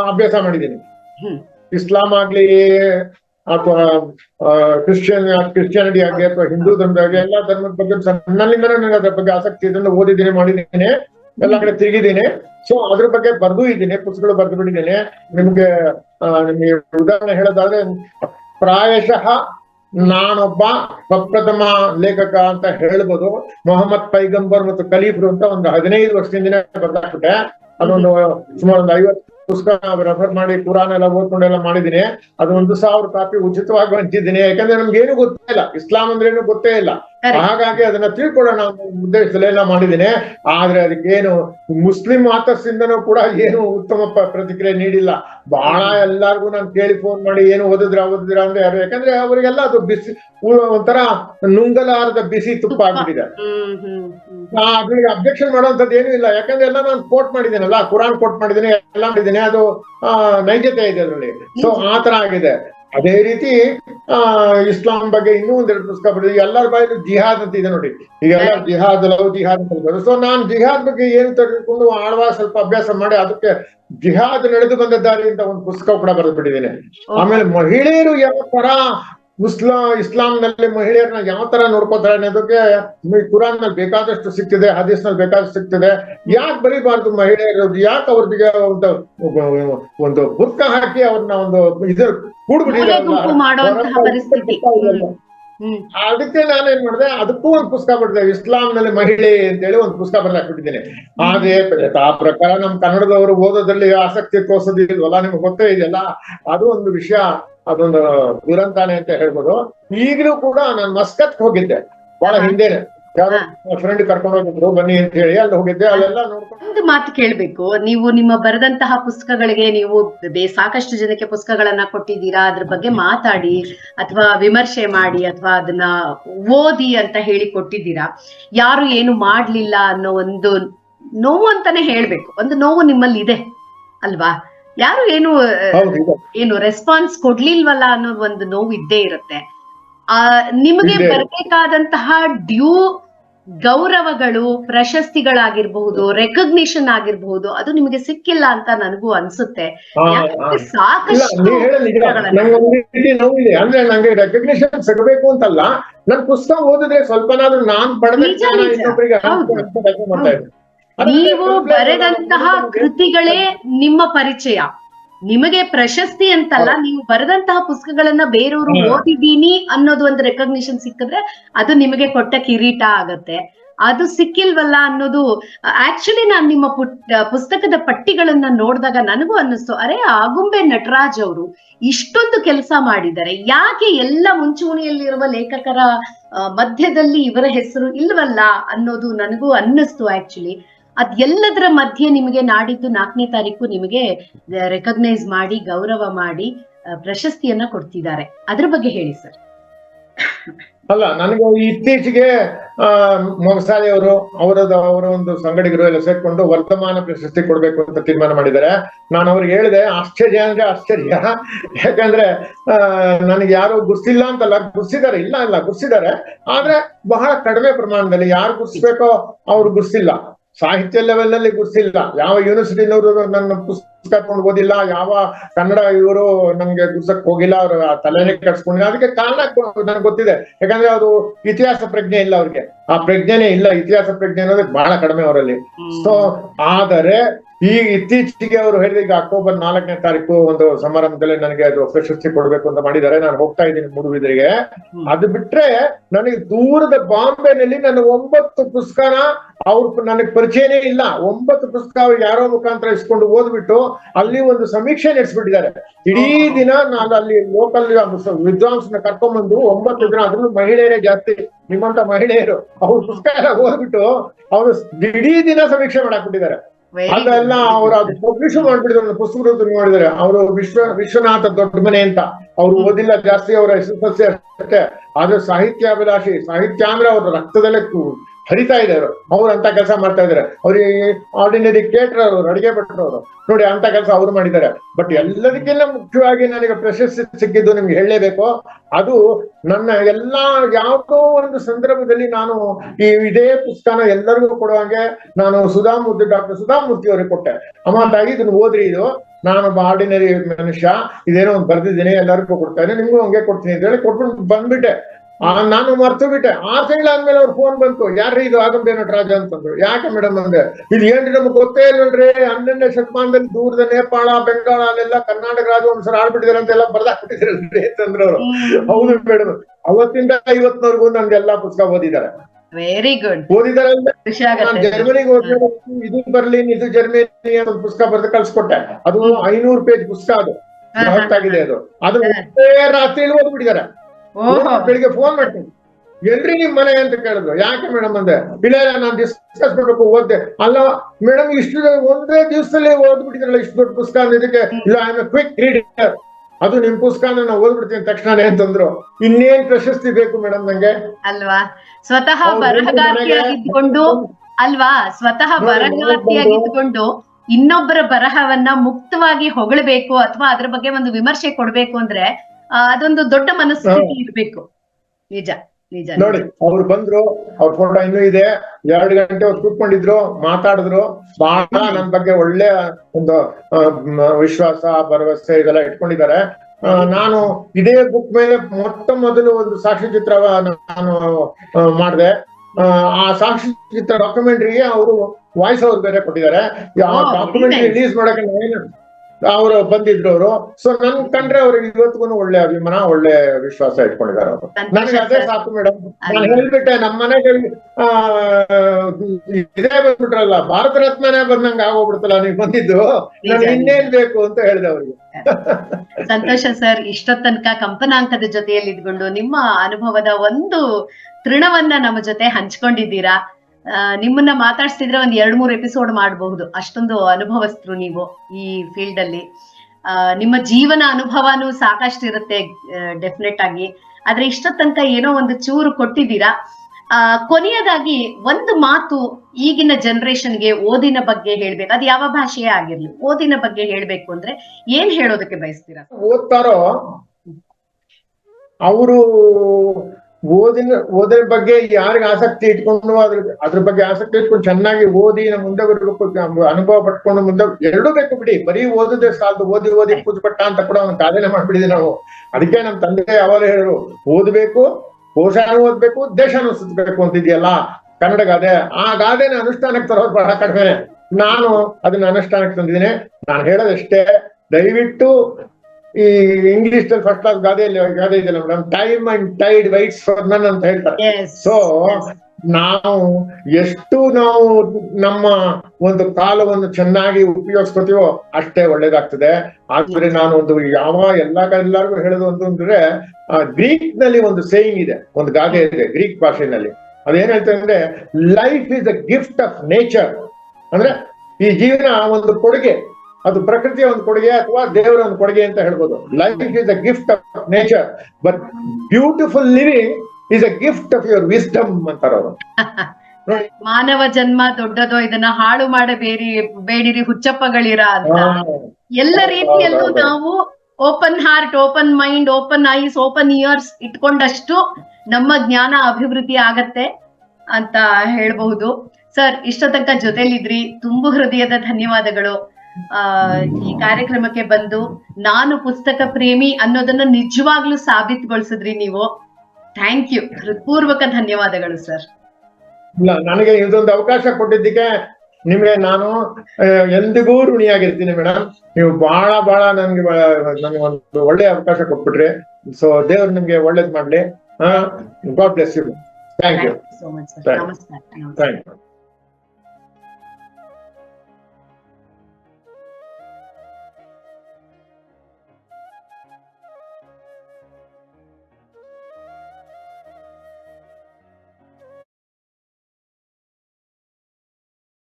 ಅಭ್ಯಾಸ ಮಾಡಿದ್ದೀನಿ. ಹ್ಮ್. ಇಸ್ಲಾಂ ಆಗ್ಲಿ ಅಥವಾ ಕ್ರಿಶ್ಚಿಯನ್, ಕ್ರಿಶ್ಚಿಯಾನಿಟಿ ಆಗಲಿ ಅಥವಾ ಹಿಂದೂ ಧರ್ಮದಾಗಲಿ ಎಲ್ಲಾ ಧರ್ಮದ ಬಗ್ಗೆ ಸಣ್ಣಲ್ಲಿಂದನೇ ನನಗೆ ಅದ್ರ ಬಗ್ಗೆ ಆಸಕ್ತಿ ಇದನ್ನು ಓದಿದ್ದೀನಿ, ಮಾಡಿದ್ದೀನಿ, ಎಲ್ಲ ಕಡೆ ತಿರುಗಿದ್ದೀನಿ. ಸೊ ಅದ್ರ ಬಗ್ಗೆ ಬರ್ದು ಇದ್ದೀನಿ, ಪುಸ್ತಕಗಳು ಬರೆದು ಬಿಟ್ಟಿದ್ದೀನಿ. ನಿಮ್ಗೆ ನಿಮ್ಗೆ ಉದಾಹರಣೆ ಹೇಳೋದಾದ್ರೆ, ಪ್ರಾಯಶಃ ನಾನೊಬ್ಬ ಪ್ರಪ್ರಥಮ ಲೇಖಕ ಅಂತ ಹೇಳ್ಬೋದು. ಮೊಹಮ್ಮದ್ ಪೈಗಂಬರ್ ಮತ್ತು ಕಲೀಫ್ರು ಅಂತ ಒಂದು ಹದಿನೈದು ವರ್ಷದಿಂದನೇ ಬರ್ದಾಕ್ಬಿಟ್ಟೆ ಅದೊಂದು ಸುಮಾರು ಒಂದು ಐವತ್ತು ಪುಸ್ತಕ ರೆಫರ್ ಮಾಡಿ ಕುರಾನ್ ಎಲ್ಲ ಓದ್ಕೊಂಡೆಲ್ಲ ಮಾಡಿದ್ದೀನಿ. ಅದು ಒಂದು ಸಾವಿರ ಕಾಪಿ ಉಚಿತವಾಗಿ ಹಂಚಿದ್ದೀನಿ ಯಾಕಂದ್ರೆ ನಮ್ಗೆ ಏನು ಗೊತ್ತೇ ಇಲ್ಲ. ಇಸ್ಲಾಂ ಅಂದ್ರೇನು ಗೊತ್ತೇ ಇಲ್ಲ. ಹಾಗಾಗಿ ಅದನ್ನ ತಿಳ್ಕೊಳ್ಳೋಣ. ಅನ್ನೋ ಉದ್ದೇಶದಲ್ಲಿ ಎಲ್ಲ ಮಾಡಿದ್ದೀನಿ. ಆದ್ರೆ ಅದಕ್ಕೇನು ಮುಸ್ಲಿಂ ಆತರ್ಸಿಂದನೂ ಕೂಡ ಏನು ಉತ್ತಮ ಪ್ರತಿಕ್ರಿಯೆ ನೀಡಿಲ್ಲ. ಬಹಳ ಎಲ್ಲಾರ್ಗು ನಾನು ಕೇಳಿ ಫೋನ್ ಮಾಡಿ ಏನು ಓದಿದ್ರ ಓದಿದ್ರ ಅಂದ್ರೆ ಯಾರು ಯಾಕಂದ್ರೆ ಅವರಿಗೆಲ್ಲ ಅದು ಬಿಸಿ ಒಂಥರ ನುಂಗಲಾರದ ಬಿಸಿ ತುಪ್ಪ ಆಗ್ಬಿಟ್ಟಿದೆ. ಅದ್ರಿಗೆ ಅಬ್ಜೆಕ್ಷನ್ ಮಾಡುವಂತದ್ದು ಏನೂ ಇಲ್ಲ. ಯಾಕಂದ್ರೆ ಎಲ್ಲ ನಾನು ಕೋಟ್ ಮಾಡಿದ್ದೀನಲ್ಲ ಕುರಾನ್ ಕೋಟ್ ಮಾಡಿದ್ದೀನಿ ಎಲ್ಲ ಮಾಡಿದ್ದೀನಿ. ಅದು ಆ, ನೈಜತೆ ಇದೆ ಅದರಲ್ಲಿ. ಸೊ ಆತರ ತರ ಆಗಿದೆ. ಅದೇ ರೀತಿ ಇಸ್ಲಾಂ ಬಗ್ಗೆ ಇನ್ನೂ ಒಂದೆರಡು ಪುಸ್ತಕ ಬರೆದಿದೆ ಎಲ್ಲರ ಬಾಯಲ್ಲಿ ಜಿಹಾದ್ ಅಂತ ಇದೆ ನೋಡಿ. ಈಗ ಎಲ್ಲ ಜಿಹಾದ್ ಲವ್ ಜಿಹಾದ್ ಅಂತ ಸೊ ನಾನು ಜಿಹಾದ್ ಬಗ್ಗೆ ಏನು ತೆಗೆದುಕೊಂಡು ಆಳ್ವಾ ಸ್ವಲ್ಪ ಅಭ್ಯಾಸ ಮಾಡಿ ಅದಕ್ಕೆ ಜಿಹಾದ್ ನಡೆದು ಬಂದ ದಾರಿ ಅಂತ ಒಂದು ಪುಸ್ತಕ ಕೂಡ ಬರೆದು ಬಿಟ್ಟಿದ್ದೇನೆ. ಆಮೇಲೆ ಮಹಿಳೆಯರು ಯಾವ ತರ ಮುಸ್ಲಾ ಇಸ್ಲಾಂನಲ್ಲಿ ಮಹಿಳೆಯರನ್ನ ಯಾವ ತರ ನೋಡ್ಕೋತಾರೆ ಅನ್ನೋದಕ್ಕೆ ಕುರಾನ್ನಲ್ಲಿ ಬೇಕಾದಷ್ಟು ಸಿಕ್ತಿದೆ ಹದೀಸ್ನಲ್ಲಿ ಬೇಕಾದಷ್ಟು ಸಿಗ್ತಿದೆ ಯಾಕೆ ಬರೀಬಾರ್ದು ಮಹಿಳೆಯರು? ಯಾಕೆ ಅವ್ರಿಗೆ ಒಂದು ಒಂದು ಬುರ್ಕ ಹಾಕಿ ಅವ್ರನ್ನ ಒಂದು ಇದು ಮೂಲೆ ಗುಂಪು ಮಾಡುವಂತಹ ಪರಿಸ್ಥಿತಿ. ಕೂಡ್ಬಿಟ್ಟಿದ್ದಾರೆ ಹ್ಮ್. ಅದಕ್ಕೆ ನಾನೇನ್ ಮಾಡಿದೆ ಅದಕ್ಕೂ ಒಂದು ಪುಸ್ತಕ ಬರೆದೆ ಇಸ್ಲಾಂ ನಲ್ಲಿ ಮಹಿಳೆ ಅಂತೇಳಿ ಒಂದು ಪುಸ್ತಕ ಬರೆದಾಕ್ಬಿಟ್ಟಿದ್ದೇನೆ ಆದ್ರೆ ಆ ಪ್ರಕಾರ ನಮ್ ಕನ್ನಡದವರು ಓದೋದ್ರಲ್ಲಿ ಆಸಕ್ತಿ ತೋರಿಸೋದಿಲ್ವಲ್ಲ ನಿಮ್ಗೆ ಗೊತ್ತೇ ಇದೆಯಲ್ಲ? ಅದು ಒಂದು ವಿಷಯ. ಅದೊಂದು ದುರಂತಾನೆ ಅಂತ ಹೇಳ್ಬೋದು. ಈಗಲೂ ಕೂಡ ನಾನು ಮಸ್ಕತ್ ಹೋಗಿದ್ದೆ. ಬಹಳ ಹಿಂದೆನೆ. ಯಾರೋ ಫ್ರೆಂಡ್ ಕರ್ಕೊಂಡು ಹೋಗಿದ್ರು ಬನ್ನಿ ಅಂತ ಹೇಳಿ ಅಲ್ಲಿ ಹೋಗಿದ್ದೆ. ಅಲ್ಲೆಲ್ಲ ನೋಡ್ಕೊಂಡು ಒಂದು ಮಾತು ಕೇಳ್ಬೇಕು. ನೀವು ನಿಮ್ಮ ಬರೆದಂತಹ ಪುಸ್ತಕಗಳಿಗೆ ನೀವು ಬೇ- ಸಾಕಷ್ಟು ಜನಕ್ಕೆ ಪುಸ್ತಕಗಳನ್ನ ಕೊಟ್ಟಿದ್ದೀರಾ? ಅದ್ರ ಬಗ್ಗೆ ಮಾತಾಡಿ ಅಥವಾ ವಿಮರ್ಶೆ ಮಾಡಿ ಅಥವಾ ಅದನ್ನ ಓದಿ ಅಂತ ಹೇಳಿ ಕೊಟ್ಟಿದ್ದೀರಾ? ಯಾರು ಏನು ಮಾಡ್ಲಿಲ್ಲ ಅನ್ನೋ ಒಂದು ನೋವು ಅಂತಾನೆ ಹೇಳ್ಬೇಕು. ಒಂದು ನೋವು ನಿಮ್ಮಲ್ಲಿ ಇದೆ ಅಲ್ವಾ? ಯಾರು ಏನು ಏನು ರೆಸ್ಪಾನ್ಸ್ ಕೊಡ್ಲಿಲ್ವಲ್ಲ ಅನ್ನೋ ಒಂದು ನೋವು ಇದ್ದೇ ಇರುತ್ತೆ. ಆ ನಿಮಗೆ. ಬರಬೇಕಾದಂತಹ ಡ್ಯೂ ಗೌರವಗಳು ಪ್ರಶಸ್ತಿಗಳಾಗಿರ್ಬಹುದು ರೆಕಗ್ನಿಷನ್ ಆಗಿರ್ಬಹುದು ಅದು ನಿಮಗೆ ಸಿಕ್ಕಿಲ್ಲ ಅಂತ ನನಗೂ ಅನ್ಸುತ್ತೆ. ಸಾಕಷ್ಟು ಅಂದ್ರೆ ನಂಗೆ ರೆಕಗ್ನಿಷನ್ ಸಿಗಬೇಕು ಅಂತಲ್ಲ. ನನ್ ಪುಸ್ತಕ ಓದಿದ್ರೆ ಸ್ವಲ್ಪನಾದ್ರೂ ನಾನ್ ಪಡೆದ ನೀವು ಬರೆದಂತಹ ಕೃತಿಗಳೇ ನಿಮ್ಮ ಪರಿಚಯ. ನಿಮಗೆ ಪ್ರಶಸ್ತಿ ಅಂತಲ್ಲ ನೀವು ಬರೆದಂತಹ ಪುಸ್ತಕಗಳನ್ನ ಬೇರೆಯವರು. ಓದಿದ್ದೀನಿ ಅನ್ನೋದು ಒಂದು ರೆಕಗ್ನಿಷನ್ ಸಿಕ್ಕಿದ್ರೆ ಅದು ನಿಮಗೆ ಕೊಟ್ಟ ಕಿರೀಟ ಆಗತ್ತೆ. ಅದು ಸಿಕ್ಕಿಲ್ವಲ್ಲ ಅನ್ನೋದು ಆಕ್ಚುಲಿ ನಾನು ನಿಮ್ಮ ಪುಟ್ ಪುಸ್ತಕದ ಪಟ್ಟಿಗಳನ್ನ ನೋಡಿದಾಗ ನನಗೂ ಅನ್ನಿಸ್ತು ಅರೆ ಆಗುಂಬೆ ನಟರಾಜ್ ಅವರು ಇಷ್ಟೊಂದು ಕೆಲಸ ಮಾಡಿದ್ದಾರೆ. ಯಾಕೆ ಎಲ್ಲ ಮುಂಚೂಣಿಯಲ್ಲಿರುವ ಲೇಖಕರ ಮಧ್ಯದಲ್ಲಿ ಇವರ ಹೆಸರು ಇಲ್ವಲ್ಲ ಅನ್ನೋದು ನನಗೂ ಅನ್ನಿಸ್ತು ಆಕ್ಚುಲಿ ಅದ್ ಎಲ್ಲದರ ಮಧ್ಯೆ ನಿಮಗೆ ನಾಡಿದ್ದು ನಾಲ್ಕನೇ ತಾರೀಕು ನಿಮಗೆ ರೆಕಗ್ನೈಸ್ ಮಾಡಿ, ಗೌರವ ಮಾಡಿ ಪ್ರಶಸ್ತಿಯನ್ನ ಕೊಡ್ತಿದ್ದಾರೆ. ಅದ್ರ ಬಗ್ಗೆ ಹೇಳಿ ಸರ್. ಅಲ್ಲ, ನನಗೆ ಇತ್ತೀಚೆಗೆ ಮೊಗಸಾಲಿ ಅವರು, ಅವರದ, ಅವರ ಒಂದು ಸಂಗಡಿಗರು ಎಲ್ಲ ಸೇರ್ಕೊಂಡು ವರ್ತಮಾನ ಪ್ರಶಸ್ತಿ ಕೊಡ್ಬೇಕು ಅಂತ ತೀರ್ಮಾನ ಮಾಡಿದ್ದಾರೆ. ನಾನು ಅವ್ರಿಗೆ ಹೇಳಿದೆ, ಆಶ್ಚರ್ಯ ಅಂದ್ರೆ ಆಶ್ಚರ್ಯ. ಯಾಕಂದ್ರೆ ನನಗೆ ಯಾರು ಗುರ್ಸಿಲ್ಲ ಅಂತಲ್ಲ, ಗುರ್ಸಿದ್ದಾರೆ, ಇಲ್ಲ ಅಲ್ಲ ಗುರ್ಸಿದ್ದಾರೆ. ಆದ್ರೆ ಬಹಳ ಕಡಿಮೆ ಪ್ರಮಾಣದಲ್ಲಿ ಯಾರು ಗುರ್ಸ್ಬೇಕೋ ಅವ್ರು ಗುರ್ಸಿಲ್ಲ. ಸಾಹಿತ್ಯ ಲೆವೆಲ್ ಅಲ್ಲಿ ಗುರ್ಸಿಲ್ಲ ಯಾವ ಯೂನಿವರ್ಸಿಟಿನವರು ನನ್ನ ಪುಸ್ತಕ ಕೊಂಡು ಓದಿಲ್ಲ ಯಾವ ಕನ್ನಡ ಇವರು ನಮ್ಗೆ ಗುರ್ಸಕ್ ಹೋಗಿಲ್ಲ ಅವ್ರ ತಲೆನೇ ಕಟ್ಸ್ಕೊಂಡಿಲ್ಲ ಅದಕ್ಕೆ ಕಾರಣ ನನಗೆ ಗೊತ್ತಿದೆ. ಯಾಕಂದ್ರೆ ಅದು ಇತಿಹಾಸ ಪ್ರಜ್ಞೆ ಇಲ್ಲ ಅವ್ರಿಗೆ. ಆ ಪ್ರಜ್ಞೆನೇ ಇಲ್ಲ. ಇತಿಹಾಸ ಪ್ರಜ್ಞೆ ಅನ್ನೋದು ಬಹಳ ಕಡಿಮೆ ಅವರಲ್ಲಿ. ಸೊ ಆದರೆ ಈ ಇತ್ತೀಚೆಗೆ ಅವರು ಹೇಳಿದ ಈಗ ಅಕ್ಟೋಬರ್ ನಾಲ್ಕನೇ ತಾರೀಕು ಒಂದು ಸಮಾರಂಭದಲ್ಲಿ ನನಗೆ ಅದು ಪ್ರಶಸ್ತಿ ಕೊಡ್ಬೇಕು ಅಂತ ಮಾಡಿದ್ದಾರೆ. ನಾನು ಹೋಗ್ತಾ ಇದ್ದೀನಿ ಮೂಡುಬಿದ್ರಿಗೆ. ಅದು ಬಿಟ್ರೆ ನನಗೆ ದೂರದ ಬಾಂಬೆನಲ್ಲಿ ನನ್ನ ಒಂಬತ್ತು ಪುಸ್ತಕನ ಅವ್ರ ನನಗೆ ಪರಿಚಯನೇ ಇಲ್ಲ. ಒಂಬತ್ತು ಪುಸ್ತಕ ಅವ್ರು ಯಾರೋ ಮುಖಾಂತರ ಇಸ್ಕೊಂಡು ಓದ್ಬಿಟ್ಟು ಅಲ್ಲಿ ಒಂದು ಸಮೀಕ್ಷೆ ನಡೆಸ್ಬಿಟ್ಟಿದ್ದಾರೆ. ಇಡೀ ದಿನ ನಾನು ಅಲ್ಲಿ ಲೋಕಲ್ ವಿದ್ವಾಂಸನ ಕರ್ಕೊಂಡ್ಬಂದು ಒಂಬತ್ತು ದಿನ ಅದ್ರಲ್ಲೂ ಮಹಿಳೆಯರೇ ಜಾಸ್ತಿ ನಿಮ್ಮಂತ ಮಹಿಳೆಯರು ಅವ್ರ ಪುಸ್ತಕ ಎಲ್ಲ ಓದ್ಬಿಟ್ಟು ಅವರು ಇಡೀ ದಿನ ಸಮೀಕ್ಷೆ ಮಾಡಾಕ್ಬಿಟ್ಟಿದ್ದಾರೆ. ಅದೆಲ್ಲ ಅವ್ರ ಅದು ಪಬ್ಲಿಷ್ ಮಾಡ್ಬಿಟ್ಟಿದ್ರು ನನ್ನ ಪುಸ್ತಕ ಮಾಡಿದ್ದಾರೆ. ಅವರು ವಿಶ್ವ ವಿಶ್ವನಾಥ ದೊಡ್ಡ ಮನೆ ಅಂತ. ಅವ್ರು ಓದಿಲ್ಲ ಜಾಸ್ತಿ ಅವರ ಹೆಸರು ಅಷ್ಟೇ. ಆದ್ರೆ ಸಾಹಿತ್ಯಾಭಿಲಾಷಿ ಸಾಹಿತ್ಯ ಅಂದ್ರೆ ಅವ್ರ ರಕ್ತದಲ್ಲೇ ಕು- ಹರಿತಾ ಇದ್ದಾರೆ. ಅವ್ರು ಅಂತ ಕೆಲಸ ಮಾಡ್ತಾ ಇದಾರೆ ಅವ್ರಿಗೆ ಆರ್ಡಿನರಿ ಕೇಟರ್ ಅವರು, ಅಡಿಗೆ ಭಟ್ರು ಅವರು. ನೋಡಿ ಅಂತ ಕೆಲಸ ಅವ್ರು ಮಾಡಿದ್ದಾರೆ. ಬಟ್ ಎಲ್ಲದಕ್ಕಿಂತ ಮುಖ್ಯವಾಗಿ ನನಗೆ ಪ್ರಶಸ್ತಿ ಸಿಕ್ಕಿದ್ದು ನಿಮ್ಗೆ ಹೇಳಲೇಬೇಕು. ಅದು ನನ್ನ ಎಲ್ಲಾ ಯಾವುದೋ ಒಂದು ಸಂದರ್ಭದಲ್ಲಿ ನಾನು ಈ ಇದೇ ಪುಸ್ತಕನ ಎಲ್ಲರಿಗೂ ಕೊಡುವಂಗೆ ನಾನು ಸುಧಾಮೂರ್ತಿ, ಡಾಕ್ಟರ್ ಸುಧಾಮೂರ್ತಿ ಅವರಿಗೆ ಕೊಟ್ಟೆ. ಅಮ್ಮ ಇದನ್ನ ಓದ್ರಿ ಇದು. ನಾನು ಆರ್ಡಿನರಿ ಮನುಷ್ಯ. ಇದೇನೋ ಒಂದು ಬರ್ದಿದ್ದೀನಿ, ಎಲ್ಲರಿಗೂ ಕೊಡ್ತಾ ಇದ್ದೀನಿ, ನಿಮ್ಗೂ ಹಂಗೆ ಕೊಡ್ತೀನಿ ಅಂತ ಹೇಳಿ ಕೊಟ್ಬಿಟ್ಟು ಬಂದ್ಬಿಟ್ಟೆ. ನಾನು ಮರ್ತು ಬಿಟ್ಟೆ ಆರ್ ತಿಂಗಳಾದ್ಮೇಲೆ ಅವ್ರ ಫೋನ್ ಬಂತು. ಯಾರ್ರಿ ಇದು ಆಗಂಬೆ ನಟರಾಜ ಅಂತಂದ್ರು ಯಾಕೆ ಮೇಡಮ್ ಅಂದ್ರೆ ಇದು ಏನ್ರಿ ನಮ್ಗೆ ಗೊತ್ತೇ ಇಲ್ವಲ್ರಿ? ಹನ್ನೆರಡನೇ ಶತಮಾನದಲ್ಲಿ ದೂರದ ನೇಪಾಳ ಬೆಂಗಾಳ ಅಲ್ಲೆಲ್ಲ ಕರ್ನಾಟಕ ರಾಜವಂಶರು ಆಡ್ಬಿಟ್ಟಿದಾರೆ ಅಂತೆಲ್ಲ ಬರ್ದಾಕ್ಬಿಟ್ಟಿದ್ರಿ ಅಂತಂದ್ರು ಅವರು. ಹೌದು ಮೇಡಮ್ ಅವತ್ತಿಂದ ಇವತ್ತಿನವರೆಗೂ ಎಲ್ಲಾ ಪುಸ್ತಕ ಓದಿದ್ದಾರೆ. ವೆರಿ ಗುಡ್ ಆಗತ್ತೆ ಜರ್ಮನಿಗೆ ಹೋದ್ರೆ ಇದು ಬರ್ಲಿನ್ ಇದು ಜರ್ಮನಿ ಅಂತ ಒಂದು ಪುಸ್ತಕ ಬರೆದು ಕಳ್ಸಿಕೊಟ್ಟೆ. ಅದು ಐನೂರು ಪೇಜ್ ಪುಸ್ತಕ ಅದು. ಹಾ, ಹಾ, ಅದು. ಅದು ರಾತ್ರಿ ರಾತ್ರಿಯಲ್ಲಿ ಓದ್ಬಿಟ್ಟಿದ್ದಾರೆ. ಬೆಳಿಗ್ಗೆ ಫೋನ್ ಮಾಡ್ತೀನಿ? ಎಲ್ರಿ ನಿಮ್ ಮನೆ ಅಂತ ಕೇಳಿದ್ರು. ಯಾಕೆ ಮೇಡಮ್ ಅಂದೆ? ಇಲ್ಲ ಇಲ್ಲ ನಾನು ಡಿಸ್ಕಸ್ ಮಾಡ್ಬೇಕು ಓದ್ದೆ. ಅಲ್ಲ ಮೇಡಮ್ ಇಷ್ಟು ಒಂದೇ ದಿವಸದಲ್ಲಿ ಓದ್ಬಿಟ್ಟಿದ್ರಲ್ಲ ಇಷ್ಟು ದೊಡ್ಡ ಪುಸ್ತಕ ಅಂದ್ರೆ ಇದಕ್ಕೆ? ಇಲ್ಲ ಐ ಕ್ವಿಕ್ ರೀಡರ್ ಅದು ನಿಮ್ ಪುಸ್ತಕನ ನಾವು ಓದ್ಬಿಡ್ತೀನಿ ತಕ್ಷಣನೇ ಅಂತಂದ್ರು. ಇನ್ನೇನ್ ಪ್ರಶಸ್ತಿ ಬೇಕು ಮೇಡಮ್ ನಂಗೆ? ಅಲ್ವಾ? ಸ್ವತಃ ಹೌದು, ಬರಹಗಾರ್ತಿಯಾಗಿದ್ದುಕೊಂಡು ಅಲ್ವಾ? ಸ್ವತಃ ನೋಡಿ, ಬರಹಗಾರ್ತಿಯಾಗಿದ್ದುಕೊಂಡು ಇನ್ನೊಬ್ಬರ ಬರಹವನ್ನ ಮುಕ್ತವಾಗಿ ಹೊಗಳಬೇಕು ಅಥವಾ ಅದ್ರ ಬಗ್ಗೆ ಒಂದು ವಿಮರ್ಶೆ ಕೊಡ್ಬೇಕು ಅಂದ್ರೆ ಅದೊಂದು ದೊಡ್ಡ ಮನಸ್ಥಿತಿ ಇರ್ಬೇಕು. ನಿಜ ನಿಜ. ನೋಡಿ ಅವ್ರು ಬಂದ್ರು ಅವ್ರ ಫೋಟೋ ಇನ್ನೂ ಇದೆ. ಎರಡು ಗಂಟೆ ಅವ್ರು ಕೂತ್ಕೊಂಡಿದ್ರು ಮಾತಾಡಿದ್ರು. ಬಹಳ ನನ್ ಬಗ್ಗೆ ಒಳ್ಳೆ ಒಂದು ವಿಶ್ವಾಸ ಭರವಸೆ ಇದೆಲ್ಲ ಇಟ್ಕೊಂಡಿದ್ದಾರೆ. ನಾನು ಇದೇ ಬುಕ್ ಮೇಲೆ ಮೊಟ್ಟ ಮೊದಲು ಒಂದು ಸಾಕ್ಷಿ ಚಿತ್ರ ನಾನು ಮಾಡಿದೆ. ಆ ಸಾಕ್ಷಿ ಚಿತ್ರ ಡಾಕ್ಯುಮೆಂಟ್ರಿಗೆ ಅವರು ವಾಯ್ಸ್ ಅವ್ರು ಬೇರೆ ಕೊಟ್ಟಿದ್ದಾರೆ. ಆ ಡಾಕ್ಯುಮೆಂಟ್ರಿ ರಿಲೀಸ್ ಮಾಡಕ್ಕೆ ಅವರು ಬಂದಿದ್ರು ಅವರು ಸೊ ನನ್ ಕಂಡ್ರೆ ಅವ್ರಿಗೆ ಇವತ್ತಿಗೂ ಒಳ್ಳೆ ಅಭಿಮಾನ ಒಳ್ಳೆ ವಿಶ್ವಾಸ ಇಟ್ಕೊಂಡಿದ್ದಾರೆ ಅವರು. ನನಗೆ ಅದೇ ಸಾಕು ಮೇಡಮ್. ನಾನು? ಹೇಳ್ಬಿಟ್ಟೆ ನಮ್ಮ ಮನೆಗೆ ಇದೇ ಬಂದ್ಬಿಟ್ರಲ್ಲ ಭಾರತ ರತ್ನನೇ ಬಂದಂಗ ಆಗೋಗ್ಬಿಡ್ತಲ್ಲ ನೀವು ಬಂದಿದ್ದು. ನಾನು ಇನ್ನೇನ್ ಬೇಕು ಅಂತ ಹೇಳಿದೆ ಅವ್ರಿಗೆ. ಸಂತೋಷ ಸರ್ ಇಷ್ಟೋ ತನಕ ಕಂಪನಾಂಕದ ಜೊತೆಯಲ್ಲಿ ಇದ್ಕೊಂಡು ನಿಮ್ಮ ಅನುಭವದ ಒಂದು ತೃಣವನ್ನ ನಮ್ಮ ಜೊತೆ ಹಂಚ್ಕೊಂಡಿದ್ದೀರಾ? ನಿಮ್ಮನ್ನ ಮಾತಾಡ್ಸಿದ್ರೆ ಒಂದ್ ಎರಡ್ ಮೂರ್ ಎಪಿಸೋಡ್ ಮಾಡಬಹುದು. ಅಷ್ಟೊಂದು ಅನುಭವಸ್ಥರು ನೀವು ಈ ಫೀಲ್ಡ್ ಅಲ್ಲಿ. ನಿಮ್ಮ ಜೀವನ ಅನುಭವನೂ ಸಾಕಷ್ಟು ಇರುತ್ತೆ ಡೆಫಿನೆಟ್ ಆಗಿ. ಆದ್ರೆ ಇಷ್ಟ ತನಕ ಏನೋ ಒಂದು ಚೂರು ಕೊಟ್ಟಿದ್ದೀರಾ? ಆ ಕೊನೆಯದಾಗಿ ಒಂದು ಮಾತು ಈಗಿನ ಜನರೇಷನ್ಗೆ ಓದಿನ ಬಗ್ಗೆ ಹೇಳ್ಬೇಕು. ಅದು ಯಾವ ಭಾಷೆಯೇ ಆಗಿರ್ಲಿ ಓದಿನ ಬಗ್ಗೆ ಹೇಳ್ಬೇಕು ಅಂದ್ರೆ ಏನ್ ಹೇಳೋದಕ್ಕೆ ಬಯಸ್ತೀರಾ? ಓದ್ತಾರೋ? ಅವರು ಓದಿನ ಓದಿನ ಬಗ್ಗೆ ಯಾರಿಗೆ ಆಸಕ್ತಿ ಇಟ್ಕೊಂಡು ಅದ್ರ ಅದ್ರ ಬಗ್ಗೆ ಆಸಕ್ತಿ ಇಟ್ಕೊಂಡು ಚೆನ್ನಾಗಿ ಓದಿ ನಮ್ಮ ಮುಂದೆ ಬರ್ಬೇಕು ಅನುಭವ ಪಟ್ಕೊಂಡು ಮುಂದೆ, ಎರಡೂ ಬೇಕು ಬಿಡಿ. ಬರೀ ಓದಿದ್ರೆ ಸಾಲದು, ಓದಿ ಓದಿ ಕೂತ್ಪಟ್ಟ ಅಂತ ಕೂಡ ಒಂದು ಸಾಧನೆ ಮಾಡ್ಬಿಟ್ಟಿದ್ವಿ ನಾವು. ಅದಕ್ಕೆ ನಮ್ಮ ತಂದೆ ಯಾವಾಗ ಹೇಳು ಓದ್ಬೇಕು, ಕೋಶನೂ ಓದ್ಬೇಕು, ದೇಶನೂ ಸುತ್ತಬೇಕು ಅಂತಿದ್ಯಲ್ಲ, ಕನ್ನಡ ಗಾದೆ. ಆ ಗಾದೆನ ಅನುಷ್ಠಾನಕ್ಕೆ ತರೋದು ಬಹಳ ಕಡಿಮೆ. ನಾನು ಅದನ್ನ ಅನುಷ್ಠಾನಕ್ಕೆ ತಂದಿದ್ದೀನಿ. ನಾನು ಹೇಳೋದಷ್ಟೇ. ದಯವಿಟ್ಟು ಈ ಇಂಗ್ಲಿಷ್ನಲ್ಲಿ ಫಸ್ಟ್ ಕ್ಲಾಸ್ ಗಾದೆ ಗಾದೆ ಇದೆಯಲ್ಲ madam time and tide waits for none ಅಂತ ಹೇಳ್ತಾರೆ. ಸೊ ನಾವು ಎಷ್ಟು ನಾವು ನಮ್ಮ ಒಂದು ಕಾಲವನ್ನು ಚೆನ್ನಾಗಿ ಉಪಯೋಗಿಸ್ಕೊತೀವೋ ಅಷ್ಟೇ ಒಳ್ಳೇದಾಗ್ತದೆ. ಆದ್ರೆ ನಾನು ಒಂದು ಯಾವ ಎಲ್ಲಾ ಎಲ್ಲರಿಗೂ ಹೇಳೋದು ಅಂತಂದ್ರೆ ಅಂದ್ರೆ ಗ್ರೀಕ್ನಲ್ಲಿ ಒಂದು ಸೇಯಿಂಗ್ ಇದೆ ಒಂದು ಗಾದೆ ಇದೆ ಗ್ರೀಕ್ ಭಾಷೆನಲ್ಲಿ ಅದೇನ್ ಹೇಳ್ತಾರೆ ಅಂದ್ರೆ life is a gift of nature ಅಂದ್ರೆ ಈ ಜೀವನ ಒಂದು ಕೊಡುಗೆ. ಅದು ಪ್ರಕೃತಿಯ ಒಂದು ಕೊಡುಗೆ ಅಥವಾ ದೇವರ ಒಂದು ಕೊಡುಗೆ ಅಂತ ಹೇಳ್ಬೋದು. Life is a gift of nature but beautiful living is a gift of your wisdom ಅಂತಾರ ಅವರು. ಮಾನವ ಜನ್ಮ ದೊಡ್ಡದೋ ಇದನ್ನ ಹಾಳು ಮಾಡಬೇಡಿ ಬೇಡಿರಿ ಹುಚ್ಚಪ್ಪಗಳಿರ ಅಂತ. ಎಲ್ಲ ರೀತಿಯಲ್ಲೂ. ನಾವು open heart open mind open eyes open ears ಇಟ್ಕೊಂಡಷ್ಟು ನಮ್ಮ ಜ್ಞಾನ ಅಭಿವೃದ್ಧಿ ಆಗತ್ತೆ ಅಂತ ಹೇಳ್ಬಹುದು. ಸರ್ ಇಷ್ಟ ತನಕ ಜೊತೆಲಿದ್ರಿ. ತುಂಬು ಹೃದಯದ ಧನ್ಯವಾದಗಳು. ಆ ಈ ಕಾರ್ಯಕ್ರಮಕ್ಕೆ ಬಂದು ನಾನು ಪುಸ್ತಕ ಪ್ರೇಮಿ ಅನ್ನೋದನ್ನ ನಿಜವಾಗ್ಲೂ ಸಾಬೀತುಗೊಳಿಸಿದ್ರಿ ನೀವು. ಥ್ಯಾಂಕ್ ಯು ಹೃತ್ಪೂರ್ವಕ ಧನ್ಯವಾದಗಳು ಸರ್ ಇಲ್ಲ ನನಗೆ ಇದೊಂದು ಅವಕಾಶ ಕೊಟ್ಟಿದ್ದಕ್ಕೆ ನಿಮ್ಗೆ ನಾನು ಎಂದಿಗೂ ಋಣಿಯಾಗಿರ್ತೀನಿ ಮೇಡಮ್ ನೀವು ಬಹಳ ಬಹಳ ನನ್ಗೆ ನನಗೆ ಒಂದು ಒಳ್ಳೆ ಅವಕಾಶ ಕೊಟ್ಬಿಟ್ರಿ. ಸೊ ದೇವ್ರು ನಿಮ್ಗೆ ಒಳ್ಳೇದ್ ಮಾಡ್ಲಿ. God bless you thank you thank you